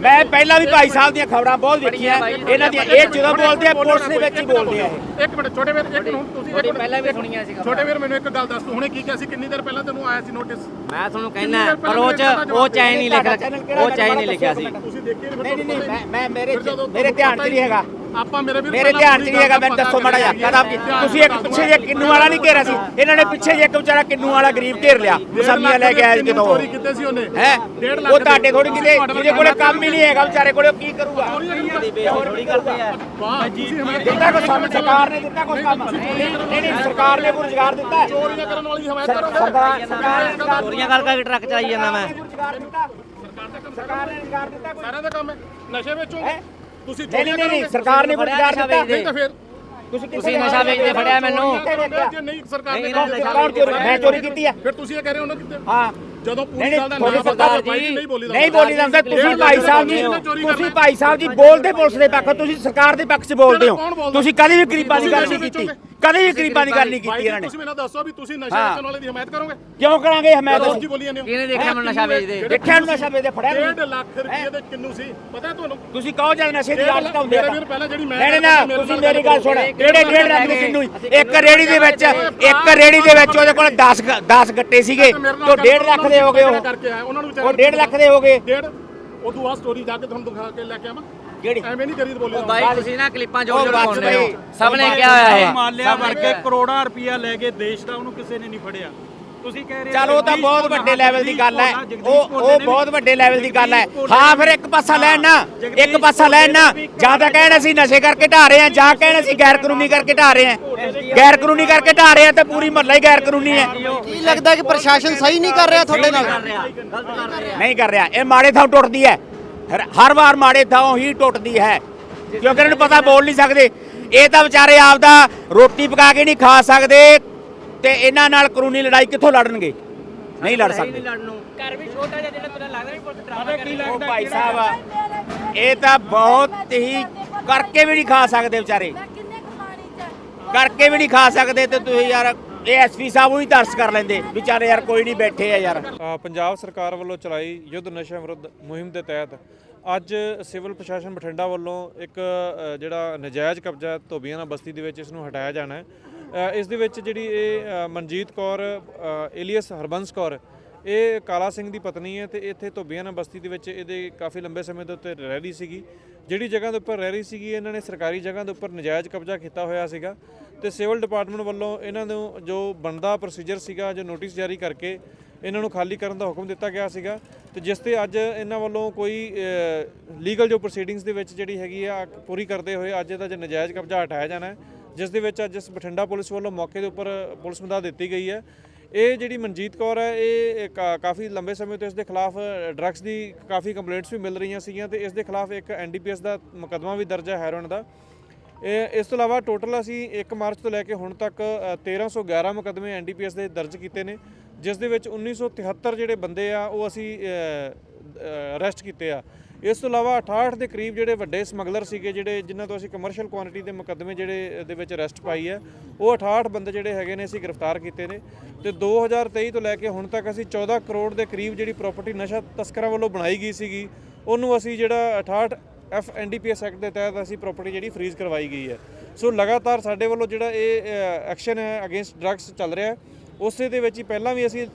ਮੈਂ ਪਹਿਲਾਂ ਵੀ ਭਾਈ ਸਾਹਿਬ ਦੀਆਂ ਖਬਰਾਂ ਬਹੁਤ ਵੇਖੀਆਂ। ਇਹਨਾਂ ਦੀਆਂ ਇਹ ਜਦੋਂ ਬੋਲਦੇ ਆ ਪੁਲਿਸ ਦੇ ਵਿੱਚ ਹੀ ਬੋਲਦੇ ਆ ਇਹ। ਇੱਕ ਮਿੰਟ ਛੋਟੇ ਵੀਰ ਇੱਕ ਮਿੰਟ ਤੁਸੀਂ ਇੱਕ ਪਹਿਲਾਂ ਵੀ ਸੁਣੀਆਂ ਸੀ ਛੋਟੇ ਵੀਰ ਮੈਨੂੰ ਇੱਕ ਗੱਲ ਦੱਸ ਤੂੰ ਹੁਣੇ ਕੀ ਕਿਹਾ ਸੀ ਕਿੰਨੀ ਦੇਰ ਪਹਿਲਾਂ ਤੈਨੂੰ ਆਇਆ ਸੀ ਨੋਟਿਸ ਮੈਂ ਤੁਹਾਨੂੰ ਕਹਿਣਾ ਪਰ ਉਹ ਚ ਉਹ ਚ ਐ ਨਹੀਂ ਲਿਖਿਆ ਉਹ ਚ ਐ ਨਹੀਂ ਲਿਖਿਆ ਸੀ। ਤੁਸੀਂ ਦੇਖੀ ਨਹੀਂ ਮੈਂ- ਮੈਂ ਮੇਰੇ ਮੇਰੇ ਧਿਆਨ 'ਚ ਨਹੀਂ। ਹੈਗਾ। ਆਪਾਂ ਮੇਰੇ ਵੀਰ ਮੇਰੇ ਧਿਆਨ 'ਚ ਨਹੀਂ ਹੈਗਾ ਮੈਨੂੰ ਦੱਸੋ ਮਾੜਾ ਜਿਹਾ। ਕਦਾ ਤੁਸੀਂ ਇੱਕ ਪਿੱਛੇ ਜੇ ਕਿੰਨੂ ਵਾਲਾ ਨਹੀਂ ਘੇਰਿਆ ਸੀ? ਇਹਨਾਂ ਨੇ ਪਿੱਛੇ ਜੇ ਇੱਕ ਵਿਚਾਰਾ ਕਿੰਨੂ ਵਾਲਾ ਗਰੀਬ ਘੇਰ ਲਿਆ। ਮਸੰਮੀਆਂ ਲੈ ਕੇ ਆਇਆ ਕਿਤੋਂ। ਚੋਰੀ ਕੀਤੇ ਸੀ ਉਹਨੇ। ਹੈ? ਉਹ। ਤੁਹਾਡੇ ਥੋੜੀ ਕਿਤੇ ਜਿਹਦੇ ਕੋਲੇ ਕੰਮ ਹੀ ਨਹੀਂ ਹੈਗਾ ਵਿਚਾਰੇ ਕੋਲੇ ਉਹ ਕੀ ਕਰੂਗਾ? ਥੋੜੀ ਕਰਦੇ ਆ। ਵਾਹ ਜੀ ਦਿੱਤਾ ਕੋਈ ਸਾਨੂੰ? ਸਰਕਾਰ ਨੇ ਦਿੱਤਾ ਕੋਈ ਕੰਮ ਨਹੀਂ ਨਹੀਂ ਸਰਕਾਰ ਨੇ ਕੋਈ ਰੁਜ਼ਗਾਰ ਦਿੱਤਾ। ਚੋਰੀਆਂ ਕਰਨ ਵਾਲੀ ਹਮਾਇਤ ਕਰੋ। ਸਰਕਾਰ ਚੋਰੀਆਂ ਕਰ ਕਰਕੇ ਟਰੱਕ ਚਲਾਈ ਜਾਂਦਾ ਮੈਂ। ਰੁਜ਼ਗਾਰ ਦਿੱਤਾ। ਸਰਕਾਰ ਨੇ ਰੁਜ਼ਗਾਰ ਦਿੱਤਾ ਕੋਈ? ਸਾਰਿਆਂ ਦਾ ਕੰਮ ਹੈ। ਨਸ਼ੇ ਵੇਚੋਗੇ? ਤੁਸੀਂ ਨਹੀਂ ਨਹੀਂ ਨਹੀਂ ਸਰਕਾਰ ਨੇ ਕੋਈ ਰੁਜ਼ਗਾਰ ਦਿੱਤਾ। ਨਹੀਂ ਤਾਂ ਫਿਰ ਤੁਸੀਂ ਤੁਸੀਂ ਨਸ਼ਾ ਵੇਚਦੇ ਫੜਿਆ ਮੈਨੂੰ? ਜੇ ਨਹੀਂ ਸਰਕਾਰ ਨੇ ਕੀਤਾ, ਕੌਣ ਚੋਰੀ ਮੈਂ ਚੋਰੀ ਕੀਤੀ ਹੈ ਫਿਰ ਤੁਸੀਂ ਇਹ ਕਹਿ ਰਹੇ ਹੋ ਨਾ ਕਿ ਹਾਂ। ਜਦੋਂ ਪੂਰੀ ਗੱਲ ਦਾ ਨਾਮ ਸਰਕਾਰ ਬਾਈ ਜੀ, ਨਹੀਂ ਬੋਲੀ ਨਹੀਂ ਬੋਲੀ ਜਾਂਦਾ। ਤੁਸੀਂ ਭਾਈ ਸਾਹਿਬ ਜੀ ਤੁਸੀਂ ਭਾਈ ਸਾਹਿਬ ਜੀ ਬੋਲਦੇ ਪੁਲਿਸ ਦੇ ਪੱਖ ਤੁਸੀਂ ਸਰਕਾਰ ਦੇ ਪੱਖ 'ਚ ਬੋਲਦੇ ਹੋ? ਤੁਸੀਂ ਕਦੇ ਵੀ ਗਰੀਬਾਂ ਦੀ ਗੱਲ ਨਹੀਂ ਕੀਤੀ? ਕਦੇ ਵੀ ਗਰੀਬਾਂ ਦੀ ਗੱਲ ਨਹੀਂ ਕੀਤੀ ਇਹਨਾਂ ਨੇ। ਤੁਸੀਂ ਮੈਨੂੰ ਦੱਸੋ ਵੀ ਤੁਸੀਂ ਨਸ਼ਾ। ਵੇਚਣ ਵਾਲੇ ਦੀ ਹਮਾਇਤ ਕਰੋਗੇ? ਕਿਉਂ ਕਰਾਂਗੇ ਮੈਂ ਰੋਜ਼ ਤਾਂ ਜੀ ਬੋਲੀ ਜਾਂਦੇ ਹੋ ਕਿਹਨੇ ਦੇਖਿਆ ਮੈਨੂੰ ਨਸ਼ਾ ਵੇਚਦੇ? ਦੇਖਿਆ ਨੂੰ ਨਸ਼ਾ ਵੇਚਦੇ ਫੜਿਆ ਡੇਢ ਨਹੀਂ ਲੱਖ ਰੁਪਏ ਦੇ ਕਿੰਨੂ ਸੀ? ਪਤਾ ਤੁਹਾਨੂੰ? ਤੁਸੀਂ ਕਹੋ ਜਦ ਨਸ਼ੇ ਦੀ ਗੱਲ ਘਟਾਉਂਦੇ ਮੇਰੇ ਆ ਵੀਰ ਪਹਿਲਾਂ ਜਿਹੜੀ ਮੈਂ ਨਹੀਂ ਨਾ ਤੁਸੀਂ ਮੇਰੇ ਗੱਲ ਸੁਣ। ਕਿਹੜੇ ਡੇਢ ਲੱਖ ਦੇ ਕਿੰਨੂ ਇੱਕ ਰੇੜੀ ਦੇ ਵਿੱਚ ਇੱਕ ਰੇੜੀ ਦੇ ਵਿੱਚ ਉਹਦੇ ਕੋਲ 10 10 ਗੱਟੇ ਸੀਗੇ। ਤੋਂ ਗੱਲ 1.5 ਲੱਖ ਦੇ ਹੋ ਗਏ ਉਹ? ਕਰਕੇ ਆਏ ਉਹਨਾਂ ਨੂੰ ਉਹ ਵਿਚਾਰਿਆਂ 1.5 ਲੱਖ ਦੇ ਹੋ ਗਏ ਡੇਢ? ਉਹ ਤੋਂ ਆ ਸਟੋਰੀ ਜਾ ਕੇ ਤੁਹਾਨੂੰ ਦਿਖਾ ਕੇ ਲੈ ਕੇ ਆਵਾਂ। ਕਿਹੜੀ? ਐਵੇਂ ਨਹੀਂ ਕਰੀਦ ਬੋਲੀ ਬਾਈ ਤੁਸੀਂ ਨਾ ਕਲਿੱਪਾਂ ਜੋੜ ਜੋੜ ਪਾਉਂਦੇ ਹੋ। ਸਭ ਨੇ ਕਿਹਾ ਹੋਇਆ ਹੈ। ਮਾਲਿਆ ਵਰਗੇ ਕਰੋੜਾਂ ਰੁਪਇਆ ਲੈ ਕੇ ਦੇਸ਼ ਦਾ ਉਹਨੂੰ ਕਿਸੇ ਨੇ ਨਹੀਂ ਫੜਿਆ। ਤੁਸੀਂ ਕਹਿ ਰਹੇ ਚਲ ਉਹ ਤਾਂ ਬਹੁਤ ਵੱਡੇ ਲੈਵਲ ਦੀ ਗੱਲ ਹੈ। ਉਹ ਉਹ ਬਹੁਤ ਵੱਡੇ ਲੈਵਲ ਦੀ ਗੱਲ ਹੈ। ਹਾਂ ਫਿਰ ਇੱਕ ਪਾਸਾ ਲੈਣ ਨਾ ਇੱਕ ਪਾਸਾ ਲੈਣ ਨਾ। ਜਾਂ ਤਾਂ ਕਹਿਣ ਅਸੀਂ ਨਸ਼ੇ ਕਰਕੇ ਢਾ ਰਹੇ ਹਾਂ ਜਾਂ ਕਹਿਣ ਅਸੀਂ ਗੈਰ ਕਾਨੂੰਨੀ ਕਰਕੇ ਢਾ ਰਹੇ ਹਾਂ। ਗੈਰ ਕਾਨੂੰਨੀ ਕਰਕੇ ਢਾ ਰਹੇ ਹਾਂ ਤੇ ਪੂਰੀ ਮਹੱਲਾ ਹੀ ਗੈਰ ਕਾਨੂੰਨੀ ਹੈ। ਕੀ ਲੱਗਦਾ ਕਿ ਪ੍ਰਸ਼ਾਸਨ ਸਹੀ ਨਹੀਂ ਕਰ ਰਿਹਾ ਤੁਹਾਡੇ ਨਾਲ? ਨਹੀਂ ਕਰ ਰਿਹਾ। ਇਹ ਮਾੜੇ ਥਾਂ ਟੁੱਟਦੀ ਹੈ। ਹਰ- ਹਰ ਵਾਰ ਮਾੜੇ ਥਾਂ ਹੀ ਟੁੱਟਦੀ ਹੈ। ਕਿਉਂਕਿ ਇਹਨਾਂ ਨੂੰ ਪਤਾ ਬੋਲ ਨਹੀਂ ਸਕਦੇ। ਇਹ ਤਾਂ ਵਿਚਾਰੇ ਆਪਦਾ ਰੋਟੀ ਪਕਾ ਕੇ ਨਹੀਂ ਖਾ ਸਕਦੇ। ਤੇ ਇਹਨਾਂ ਨਾਲ ਕਾਨੂੰਨੀ ਲੜਾਈ ਕਿੱਥੋਂ ਲੜਨਗੇ? ਨਹੀਂ ਲੜ ਸਕਦੇ। ਉਹ ਭਾਈ ਸਾਹਿਬ ਇਹ ਤਾਂ ਬਹੁਤ ਹੀ ਕਰਕੇ ਵੀ ਨਹੀਂ ਖਾ ਸਕਦੇ ਵਿਚਾਰੇ। ਕਰਕੇ ਵੀ ਨਹੀਂ ਖਾ ਸਕਦੇ ਤੇ ਤੁਸੀਂ ਯਾਰ ਇਹ ਐਸਪੀ ਸਾਹਿਬ ਉਹ ਹੀ ਤਰਸ ਕਰ ਲੈਂਦੇ ਵਿਚਾਰੇ ਯਾਰ ਕੋਈ ਨਹੀਂ ਬੈਠੇ ਆ ਯਾਰ। ਪੰਜਾਬ ਸਰਕਾਰ ਵੱਲੋਂ ਚਲਾਈ ਯੁੱਧ ਨਸ਼ਾ ਵਿਰੁੱਧ ਮੁਹਿੰਮ ਦੇ ਤਹਿਤ ਅੱਜ ਸਿਵਲ ਪ੍ਰਸ਼ਾਸਨ ਬਠਿੰਡਾ ਵੱਲੋਂ ਇੱਕ ਜਿਹੜਾ ਨਜਾਇਜ਼ ਕਬਜ਼ਾ ਧੋਬੀਆਣਾ ਬਸਤੀ ਦੇ ਵਿੱਚ ਇਸ ਨੂੰ ਹਟਾਇਆ ਜਾਣਾ ਹੈ। ਇਸ ਦੇ ਵਿੱਚ ਜਿਹੜੀ ਇਹ ਮਨਜੀਤ ਕੌਰ ਏਲੀਅਸ ਹਰਬੰਸ ਕੌਰ, ਇਹ ਕਾਲਾ ਸਿੰਘ ਦੀ ਪਤਨੀ ਹੈ ਤੇ ਇੱਥੇ ਧੋਬੀਆਣਾ ਬਸਤੀ ਦੇ ਵਿੱਚ ਇਹਦੇ ਕਾਫੀ ਲੰਬੇ ਸਮੇਂ ਦੇ ਉੱਤੇ ਰਹਿ ਰਹੀ ਸੀਗੀ। ਜਿਹੜੀ ਜਗ੍ਹਾ ਦੇ ਉੱਪਰ ਰਹਿ ਰਹੀ ਸੀਗੀ, ਇਹਨਾਂ ਨੇ ਸਰਕਾਰੀ ਜਗ੍ਹਾ ਦੇ ਉੱਪਰ ਨਜਾਇਜ਼ ਕਬਜ਼ਾ ਕੀਤਾ ਹੋਇਆ ਸੀਗਾ ਤੇ ਸਿਵਲ ਡਿਪਾਰਟਮੈਂਟ ਵੱਲੋਂ ਇਹਨਾਂ ਨੂੰ ਜੋ ਬਣਦਾ ਪ੍ਰੋਸੀਜਰ ਸੀਗਾ, ਜੋ ਨੋਟਿਸ ਜਾਰੀ ਕਰਕੇ ਇਹਨਾਂ ਨੂੰ ਖਾਲੀ ਕਰਨ ਦਾ ਹੁਕਮ ਦਿੱਤਾ ਗਿਆ ਸੀਗਾ ਤੇ ਜਿਸ ਤੇ ਅੱਜ ਇਹਨਾਂ ਵੱਲੋਂ ਕੋਈ ਲੀਗਲ ਜੋ ਪ੍ਰੋਸੀਡਿੰਗਸ ਦੇ ਵਿੱਚ ਜਿਹੜੀ ਹੈਗੀ ਆ, ਪੂਰੀ ਕਰਦੇ ਹੋਏ ਅੱਜ ਇਹਦਾ ਜੋ ਨਜਾਇਜ਼ ਕਬਜ਼ਾ ਹਟਾਇਆ ਜਾਣਾ ਹੈ ਜਿਸ ਦੇ ਵਿੱਚ ਅੱਜ ਇਸ ਬਠਿੰਡਾ ਪੁਲਿਸ ਵੱਲੋਂ ਮੌਕੇ ਦੇ ਉੱਪਰ ਪੁਲਿਸ ਮਦਦ ਦਿੱਤੀ ਗਈ ਹੈ। ਇਹ ਜਿਹੜੀ ਮਨਜੀਤ ਕੌਰ ਹੈ ਇਹ ਕਾ- ਕਾਫੀ ਲੰਬੇ ਸਮੇਂ ਤੋਂ ਇਸ ਦੇ ਖਿਲਾਫ ਡਰੱਗਸ ਦੀ ਕਾਫੀ ਕੰਪਲੇਂਟਸ ਵੀ ਮਿਲ ਰਹੀਆਂ ਸੀਗੀਆਂ ਤੇ ਇਸ ਦੇ ਖਿਲਾਫ ਇੱਕ ਐਨਡੀਪੀਐਸ ਦਾ ਮੁਕੱਦਮਾ ਵੀ ਦਰਜ ਹੈ ਹੈਰੋਇਨ ਦਾ। ਇਹ ਇਸ ਤੋਂ ਇਲਾਵਾ ਟੋਟਲ ਅਸੀਂ 1 ਮਾਰਚ ਤੋਂ ਲੈ ਕੇ ਹੁਣ ਤੱਕ ਅ, 1311 ਮੁਕੱਦਮੇ ਐਨਡੀਪੀਐਸ ਦੇ ਦਰਜ ਕੀਤੇ ਨੇ ਜਿਸ ਦੇ ਵਿੱਚ 1973 ਜਿਹੜੇ ਬੰਦੇ ਆ ਉਹ ਅਸੀਂ ਅਰੈਸਟ ਕੀਤੇ ਆ। ਇਸ ਤੋਂ ਇਲਾਵਾ 68 ਦੇ ਕਰੀਬ ਜਿਹੜੇ ਵੱਡੇ ਸਮਗਲਰ ਸੀਗੇ, ਜਿਹੜੇ ਜਿਨ੍ਹਾਂ ਤੋਂ ਅਸੀਂ ਕਮਰਸ਼ੀਅਲ ਕੁਆਂਟੀਟੀ ਦੇ ਮੁਕੱਦਮੇ ਜਿਹੜੇ ਦੇ ਵਿੱਚ ਅਰੈਸਟ ਪਾਈ ਹੈ, ਉਹ 68 ਬੰਦੇ ਜਿਹੜੇ ਹੈਗੇ ਨੇ ਅਸੀਂ ਗ੍ਰਿਫਤਾਰ ਕੀਤੇ ਨੇ ਤੇ 2023 ਤੋਂ ਲੈ ਕੇ ਹੁਣ ਤੱਕ ਅਸੀਂ 14 ਕਰੋੜ ਦੇ ਕਰੀਬ ਜਿਹੜੀ ਪ੍ਰਾਪਰਟੀ ਨਸ਼ਾ ਤਸਕਰਾਂ ਵੱਲੋਂ ਬਣਾਈ ਗਈ ਸੀਗੀ, ਉਹਨੂੰ ਅਸੀਂ ਜਿਹੜਾ 68 ਐਫ ਐਨਡੀਪੀਐਸ ਐਕਟ ਦੇ ਤਹਿਤ ਅਸੀਂ ਪ੍ਰਾਪਰਟੀ ਜਿਹੜੀ ਫ੍ਰੀਜ਼ ਕਰਵਾਈ ਗਈ ਹੈ। ਸੋ ਲਗਾਤਾਰ ਸਾਡੇ ਵੱਲੋਂ ਜਿਹੜਾ ਇਹ ਐਕਸ਼ਨ ਹੈ ਅਗੇਂਸਟ ਡਰੱਗਸ ਚੱਲ ਰਿਹਾ ਹੈ। ਉਸੇ ਦੇ ਵਿੱਚ ਹੀ ਪਹਿਲਾਂ ਵੀ ਅਸੀਂ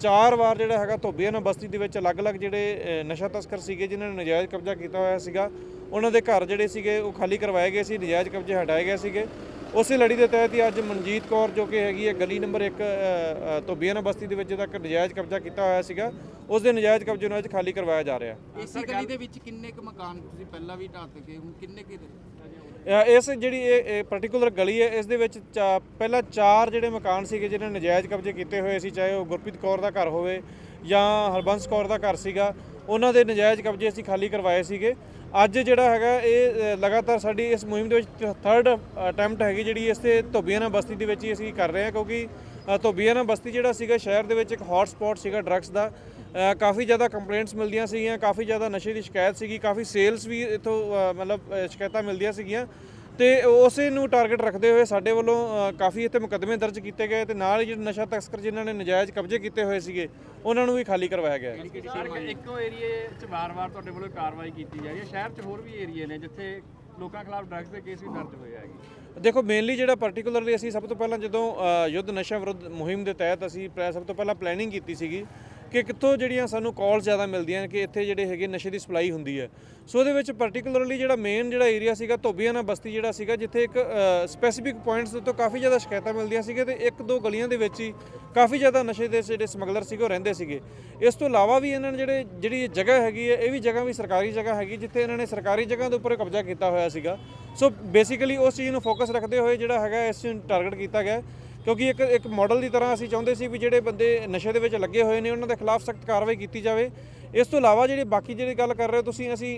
ਚਾਰ ਵਾਰ ਜਿਹੜਾ ਹੈਗਾ ਧੋਬੀਆਣਾ ਬਸਤੀ ਦੇ ਵਿੱਚ ਅਲੱਗ-ਅਲੱਗ ਜਿਹੜੇ ਨਸ਼ਾ ਤਸਕਰ ਸੀਗੇ, ਜਿਨ੍ਹਾਂ ਨੇ ਨਜਾਇਜ਼ ਕਬਜ਼ਾ ਕੀਤਾ ਹੋਇਆ ਸੀਗਾ, ਉਹਨਾਂ ਦੇ ਘਰ ਜਿਹੜੇ ਸੀਗੇ, ਉਹ ਖਾਲੀ ਕਰਵਾਏ ਗਏ ਸੀ, ਨਜਾਇਜ਼ ਕਬਜ਼ੇ ਹਟਾਏ ਗਏ ਸੀਗੇ। ਉਸੇ ਲੜੀ ਦੇ ਤਹਿਤ ਹੀ ਅੱਜ ਮਨਜੀਤ ਕੌਰ ਜੋ ਕਿ ਹੈਗੀ ਹੈ, ਗਲੀ ਨੰਬਰ 1 ਧੋਬੀਆਣਾ ਬਸਤੀ ਦੇ ਵਿੱਚ ਜਿਹਦਾ ਨਜਾਇਜ਼ ਕਬਜ਼ਾ ਕੀਤਾ ਹੋਇਆ ਸੀਗਾ, ਉਸ ਦੇ ਨਜਾਇਜ਼ ਕਬਜ਼ੇ ਨੂੰ ਅੱਜ ਖਾਲੀ ਕਰਵਾਇਆ ਜਾ ਰਿਹਾ। ਇਸੇ ਗਲੀ ਦੇ ਵਿੱਚ ਕਿੰਨੇ ਕੁ ਮਕਾਨ ਤੁਸੀਂ ਪਹਿਲਾਂ ਵੀ ਢਾਹ ਚੁੱਕੇ ਹੁਣ ਕਿੰਨੇ ਕੁ ਇਸ ਜਿਹੜੀ ਇਹ ਪਾਰਟਿਕੂਲਰ ਗਲੀ ਹੈ ਇਸ ਦੇ ਵਿੱਚ ਚਾ- ਪਹਿਲਾਂ ਚਾਰ ਜਿਹੜੇ ਮਕਾਨ ਸੀਗੇ ਜਿਨ੍ਹਾਂ ਨੇ ਨਜਾਇਜ਼ ਕਬਜ਼ੇ ਕੀਤੇ ਹੋਏ ਸੀ ਚਾਹੇ ਉਹ ਗੁਰਪ੍ਰੀਤ ਕੌਰ ਦਾ ਘਰ ਹੋਵੇ ਜਾਂ ਹਰਬੰਸ ਕੌਰ ਦਾ ਘਰ ਸੀਗਾ ਉਹਨਾਂ ਦੇ ਨਜਾਇਜ਼ ਕਬਜ਼ੇ ਅਸੀਂ ਖਾਲੀ ਕਰਵਾਏ ਸੀਗੇ। ਅੱਜ ਜਿਹੜਾ ਹੈਗਾ ਇਹ ਲਗਾਤਾਰ ਸਾਡੀ ਇਸ ਮੁਹਿੰਮ ਦੇ ਵਿੱਚ ਥਰਡ ਅਟੈਂਪਟ ਹੈਗੀ ਜਿਹੜੀ ਇਸ ਤੇ ਧੋਬੀਆਣਾ ਬਸਤੀ ਦੇ ਵਿੱਚ ਹੀ ਅਸੀਂ ਕਰ ਰਹੇ ਹਾਂ ਕਿਉਂਕਿ ਅ, ਧੋਬੀਆਣਾ ਬਸਤੀ ਜਿਹੜਾ ਸੀਗਾ ਸ਼ਹਿਰ ਦੇ ਵਿੱਚ ਇੱਕ ਹੌਟ ਸਪੌਟ ਸੀਗਾ ਡਰੱਗਸ ਦਾ। ਕਾਫੀ ਜ਼ਿਆਦਾ ਕੰਪਲੇਂਟਸ ਮਿਲਦੀਆਂ ਸੀਗੀਆਂ ਕਾਫੀ ਜ਼ਿਆਦਾ ਨਸ਼ੇ ਦੀ ਸ਼ਿਕਾਇਤ ਸੀਗੀ ਕਾਫੀ ਸੇਲਸ ਵੀ ਇਥੋਂ ਮਤਲਬ ਸ਼ਿਕਾਇਤਾਂ ਮਿਲਦੀਆਂ ਸੀਗੀਆਂ। ਤੇ ਉਸੇ ਨੂੰ ਟਾਰਗੇਟ ਰੱਖਦੇ ਹੋਏ ਸਾਡੇ ਵੱਲੋਂ ਕਾਫੀ ਇੱਥੇ ਮੁਕੱਦਮੇ ਦਰਜ ਕੀਤੇ ਗਏ ਤੇ ਨਾਲ ਹੀ ਜਿਹੜੇ ਨਸ਼ਾ ਤਸਕਰ ਜਿਨ੍ਹਾਂ ਨੇ ਨਜਾਇਜ਼ ਕਬਜ਼ੇ ਕੀਤੇ ਹੋਏ ਸੀਗੇ ਉਹਨਾਂ ਨੂੰ ਵੀ ਖਾਲੀ ਕਰਵਾਇਆ ਗਿਆ ਹੈ। ਇੱਕੋ ਏਰੀਏ 'ਚ ਵਾਰ-ਵਾਰ ਤੁਹਾਡੇ ਵੱਲੋਂ ਕਾਰਵਾਈ ਕੀਤੀ ਜਾ ਰਹੀ ਹੈ। ਸ਼ਹਿਰ 'ਚ ਹੋਰ ਵੀ ਏਰੀਏ ਨੇ ਜਿੱਥੇ ਲੋਕਾਂ ਖਿਲਾਫ ਡਰੱਗਸ ਦੇ ਕੇਸ ਵੀ ਦਰਜ ਹੋਏ ਹੈਗੇ ਦੇਖੋ ਮੇਨਲੀ ਜਿਹੜਾ ਪਾਰਟਿਕੂਲਰਲੀ ਅਸੀਂ ਸਭ ਤੋਂ ਪਹਿਲਾਂ ਜਦੋਂ ਯੁੱਧ ਨਸ਼ਾ ਵਿਰੁੱਧ ਮੁਹਿੰਮ ਦੇ ਤਹਿਤ ਅਸੀਂ ਸਭ ਤੋਂ ਪਹਿਲਾਂ ਪਲੈਨਿੰਗ ਕੀਤੀ ਸੀਗੀ ਕਿ ਕਿੱਥੋਂ ਜਿਹੜੀਆਂ ਸਾਨੂੰ ਕਾਲਸ ਜ਼ਿਆਦਾ ਮਿਲਦੀਆਂ ਕਿ ਇੱਥੇ ਜਿਹੜੇ ਹੈਗੇ ਨਸ਼ੇ ਦੀ ਸਪਲਾਈ ਹੁੰਦੀ ਹੈ। ਸੋ ਉਹਦੇ ਵਿੱਚ ਪਾਰਟਿਕੂਲਰਲੀ ਜਿਹੜਾ ਮੇਨ ਜਿਹੜਾ ਏਰੀਆ ਸੀਗਾ ਧੋਬੀਆਣਾ ਬਸਤੀ ਜਿਹੜਾ ਸੀਗਾ, ਜਿੱਥੇ ਇੱਕ ਸਪੈਸੀਫਿਕ ਪੁਆਇੰਟਸ ਤੋਂ ਕਾਫੀ ਜ਼ਿਆਦਾ ਸ਼ਿਕਾਇਤਾਂ ਮਿਲਦੀਆਂ ਸੀਗੇ ਤੇ ਇੱਕ ਦੋ ਗਲੀਆਂ ਦੇ ਵਿੱਚ ਹੀ ਕਾਫੀ ਜ਼ਿਆਦਾ ਨਸ਼ੇ ਦੇ ਜਿਹੜੇ ਸਮਗਲਰ ਸੀਗੇ ਉਹ ਰਹਿੰਦੇ ਸੀਗੇ। ਇਸ ਤੋਂ ਇਲਾਵਾ ਵੀ ਇਹਨਾਂ ਨੇ ਜਿਹੜੇ, ਜਿਹੜੀ ਜਗ੍ਹਾ ਹੈਗੀ ਹੈ, ਇਹ ਵੀ ਜਗ੍ਹਾ ਵੀ ਸਰਕਾਰੀ ਜਗ੍ਹਾ ਹੈਗੀ, ਜਿੱਥੇ ਇਹਨਾਂ ਨੇ ਸਰਕਾਰੀ ਜਗ੍ਹਾ ਦੇ ਉੱਪਰ ਕਬਜ਼ਾ ਕੀਤਾ ਹੋਇਆ ਸੀਗਾ। ਸੋ ਬੇਸਿਕਲੀ ਉਸ ਚੀਜ਼ ਨੂੰ ਫੋਕਸ ਰੱਖਦੇ ਹੋਏ ਜਿਹੜਾ ਹੈਗਾ ਇਸ ਨੂੰ ਟਾਰਗੇਟ ਕੀਤਾ ਗਿਆ। ਕਿਉਂਕਿ ਇੱਕ ਇੱਕ ਮਾਡਲ ਦੀ ਤਰ੍ਹਾਂ ਅਸੀਂ ਚਾਹੁੰਦੇ ਸੀ ਵੀ ਜਿਹੜੇ ਬੰਦੇ ਨਸ਼ੇ ਦੇ ਵਿੱਚ ਲੱਗੇ ਹੋਏ ਨੇ ਉਹਨਾਂ ਦੇ ਖਿਲਾਫ ਸਖਤ ਕਾਰਵਾਈ ਕੀਤੀ ਜਾਵੇ। ਇਸ ਤੋਂ ਇਲਾਵਾ ਜਿਹੜੀ ਬਾਕੀ ਜਿਹੜੀ ਗੱਲ ਕਰ ਰਹੇ ਹੋ ਤੁਸੀਂ ਅਸੀਂ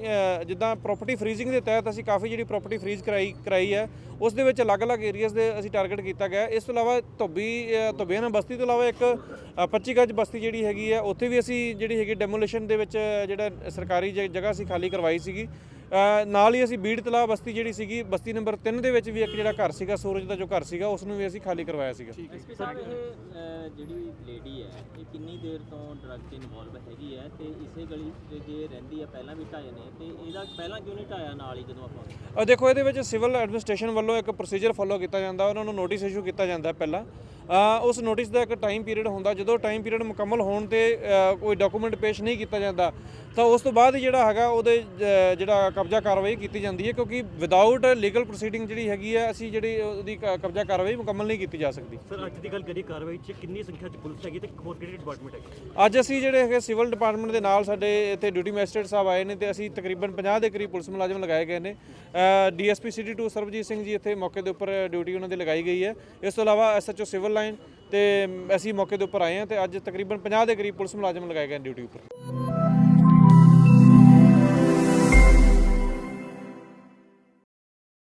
ਜਿੱਦਾਂ ਪ੍ਰਾਪਰਟੀ ਫਰੀਜ਼ਿੰਗ ਦੇ ਤਹਿਤ ਅਸੀਂ ਕਾਫੀ ਜਿਹੜੀ ਪ੍ਰਾਪਰਟੀ ਫਰੀਜ਼ ਕਰਾਈ ਕਰਾਈ ਹੈ ਉਸ ਦੇ ਵਿੱਚ ਅਲੱਗ-ਅਲੱਗ ਏਰੀਆਜ਼ ਦੇ ਅਸੀਂ ਟਾਰਗੇਟ ਕੀਤਾ ਗਿਆ ਇਸ ਤੋਂ ਇਲਾਵਾ ਧੋਬੀ ਅ, ਧੋਬੀਆਣਾ ਬਸਤੀ ਤੋਂ ਇਲਾਵਾ ਇੱਕ ਅ, 25 ਗਜ ਬਸਤੀ ਜਿਹੜੀ ਹੈਗੀ ਹੈ ਉੱਥੇ ਵੀ ਅਸੀਂ ਜਿਹੜੀ ਹੈਗੀ ਡੈਮੋਲੀਸ਼ਨ ਦੇ ਵਿੱਚ ਜਿਹੜਾ ਸਰਕਾਰੀ ਜ- ਜਗ੍ਹਾ ਅਸੀਂ ਖਾਲੀ ਕਰਵਾਈ ਸੀਗੀ। ਨਾਲ ਹੀ ਅਸੀਂ ਬੀੜ ਤਲਾਬ ਬਸਤੀ ਜਿਹੜੀ ਸੀਗੀ ਬਸਤੀ ਨੰਬਰ 3 ਦੇ ਵਿੱਚ ਵੀ ਇੱਕ ਜਿਹੜਾ ਘਰ ਸੀਗਾ ਸੂਰਜ ਦਾ ਜੋ ਘਰ ਸੀਗਾ ਉਸ ਨੂੰ ਵੀ ਅਸੀਂ ਖਾਲੀ ਕਰਵਾਇਆ ਸੀਗਾ। ਐਸਪੀ ਸਾਹਿਬ ਇਹ ਜਿਹੜੀ ਲੇਡੀ ਹੈ ਇਹ ਕਿੰਨੀ ਦੇਰ ਤੋਂ ਡਰੱਗ 'ਚ ਇਨਵੋਲਵ ਹੈਗੀ ਹੈ ਤੇ ਇਸੇ ਗਲੀ 'ਚ ਜੇ ਰਹਿੰਦੀ ਹੈ ਪਹਿਲਾਂ ਵੀ ਢਾਏ ਨੇ ਤੇ ਇਹਦਾ ਪਹਿਲਾਂ ਕਿਉਂ ਨਹੀਂ ਢਾਇਆ ਨਾਲ ਹੀ ਜਦੋਂ ਆਪਾਂ ਅ ਦੇਖੋ ਇਹਦੇ ਵਿੱਚ ਸਿਵਲ ਐਡਮਿਨਿਸਟ੍ਰੇਸ਼ਨ ਵੱਲੋਂ ਇੱਕ ਪ੍ਰੋਸੀਜਰ ਫੋਲੋ ਕੀਤਾ ਜਾਂਦਾ ਉਹਨਾਂ ਨੂੰ ਨੋਟਿਸ ਇਸ਼ੂ ਕੀਤਾ ਜਾਂਦਾ ਪਹਿਲਾਂ। ਉਸ ਨੋਟਿਸ ਦਾ ਇੱਕ ਟਾਈਮ ਪੀਰੀਅਡ ਹੁੰਦਾ ਜਦੋਂ ਟਾਈਮ ਪੀਰੀਅਡ ਮੁਕੰਮਲ ਹੋਣ ਤੇ ਕੋਈ ਡਾਕੂਮੈਂਟ ਪੇਸ਼ ਨਹੀਂ ਕੀਤਾ ਜਾਂਦਾ ਤਾਂ ਉਸ ਤੋਂ ਬਾਅਦ ਜਿਹੜਾ ਹੈਗਾ ਉਹਦੇ ਜਿਹੜਾ ਕਬਜ਼ਾ ਕਾਰਵਾਈ ਕੀਤੀ ਜਾਂਦੀ ਹੈ ਕਿਉਂਕਿ ਵਿਦਆਊਟ ਲੀਗਲ ਪ੍ਰੋਸੀਡਿੰਗ ਜਿਹੜੀ ਹੈਗੀ ਹੈ ਅਸੀਂ ਜਿਹੜੀ ਉਹਦੀ ਕਬਜ਼ਾ ਕਾਰਵਾਈ ਮੁਕੰਮਲ ਨਹੀਂ ਕੀਤੀ ਜਾ ਸਕਦੀ। ਸਰ ਅੱਜ ਦੀ ਗੱਲ ਕਰੀਏ ਕਾਰਵਾਈ 'ਚ ਕਿੰਨੀ ਸੰਖਿਆ 'ਚ ਪੁਲਿਸ ਹੈਗੀ ਤੇ ਹੋਰ ਕਿਹੜੇ ਡਿਪਾਰਟਮੈਂਟ ਹੈਗੇ? ਅੱਜ ਅਸੀਂ ਜਿਹੜੇ ਹੈਗੇ ਸਿਵਲ ਡਿਪਾਰਟਮੈਂਟ ਦੇ ਨਾਲ ਸਾਡੇ ਇੱਥੇ ਡਿਊਟੀ ਮੈਜਿਸਟ੍ਰੇਟ ਸਾਹਿਬ ਆਏ ਨੇ ਤੇ ਅਸੀਂ ਤਕਰੀਬਨ 50 ਦੇ ਕਰੀਬ ਪੁਲਿਸ ਮੁਲਾਜ਼ਮ ਲਗਾਏ ਗਏ ਨੇ। ਡੀਐਸਪੀ ਸਿਟੀ 2 ਸਰਬਜੀਤ ਸਿੰਘ ਜੀ ਇੱਥੇ ਮੌਕੇ ਦੇ ਉੱਪਰ ਡਿਊਟੀ ਉਹਨਾਂ ਦੀ ਲਗਾਈ ਗਈ ਹੈ। ਇਸ ਤੋਂ ਇਲਾਵਾ ਐਸਐਚਓ ਸਿਵਲ ਲਾਈਨ ਤੇ ਅਸੀਂ ਮੌਕੇ ਦੇ ਉੱਪਰ ਆਏ ਹਾਂ ਤੇ ਅੱਜ ਤਕਰੀਬਨ 50 ਦੇ ਕਰੀਬ ਪੁਲਿਸ ਮੁਲਾਜ਼ਮ ਲਗਾਏ ਗਏ ਨੇ ਡਿਊਟੀ ਉੱਪਰ।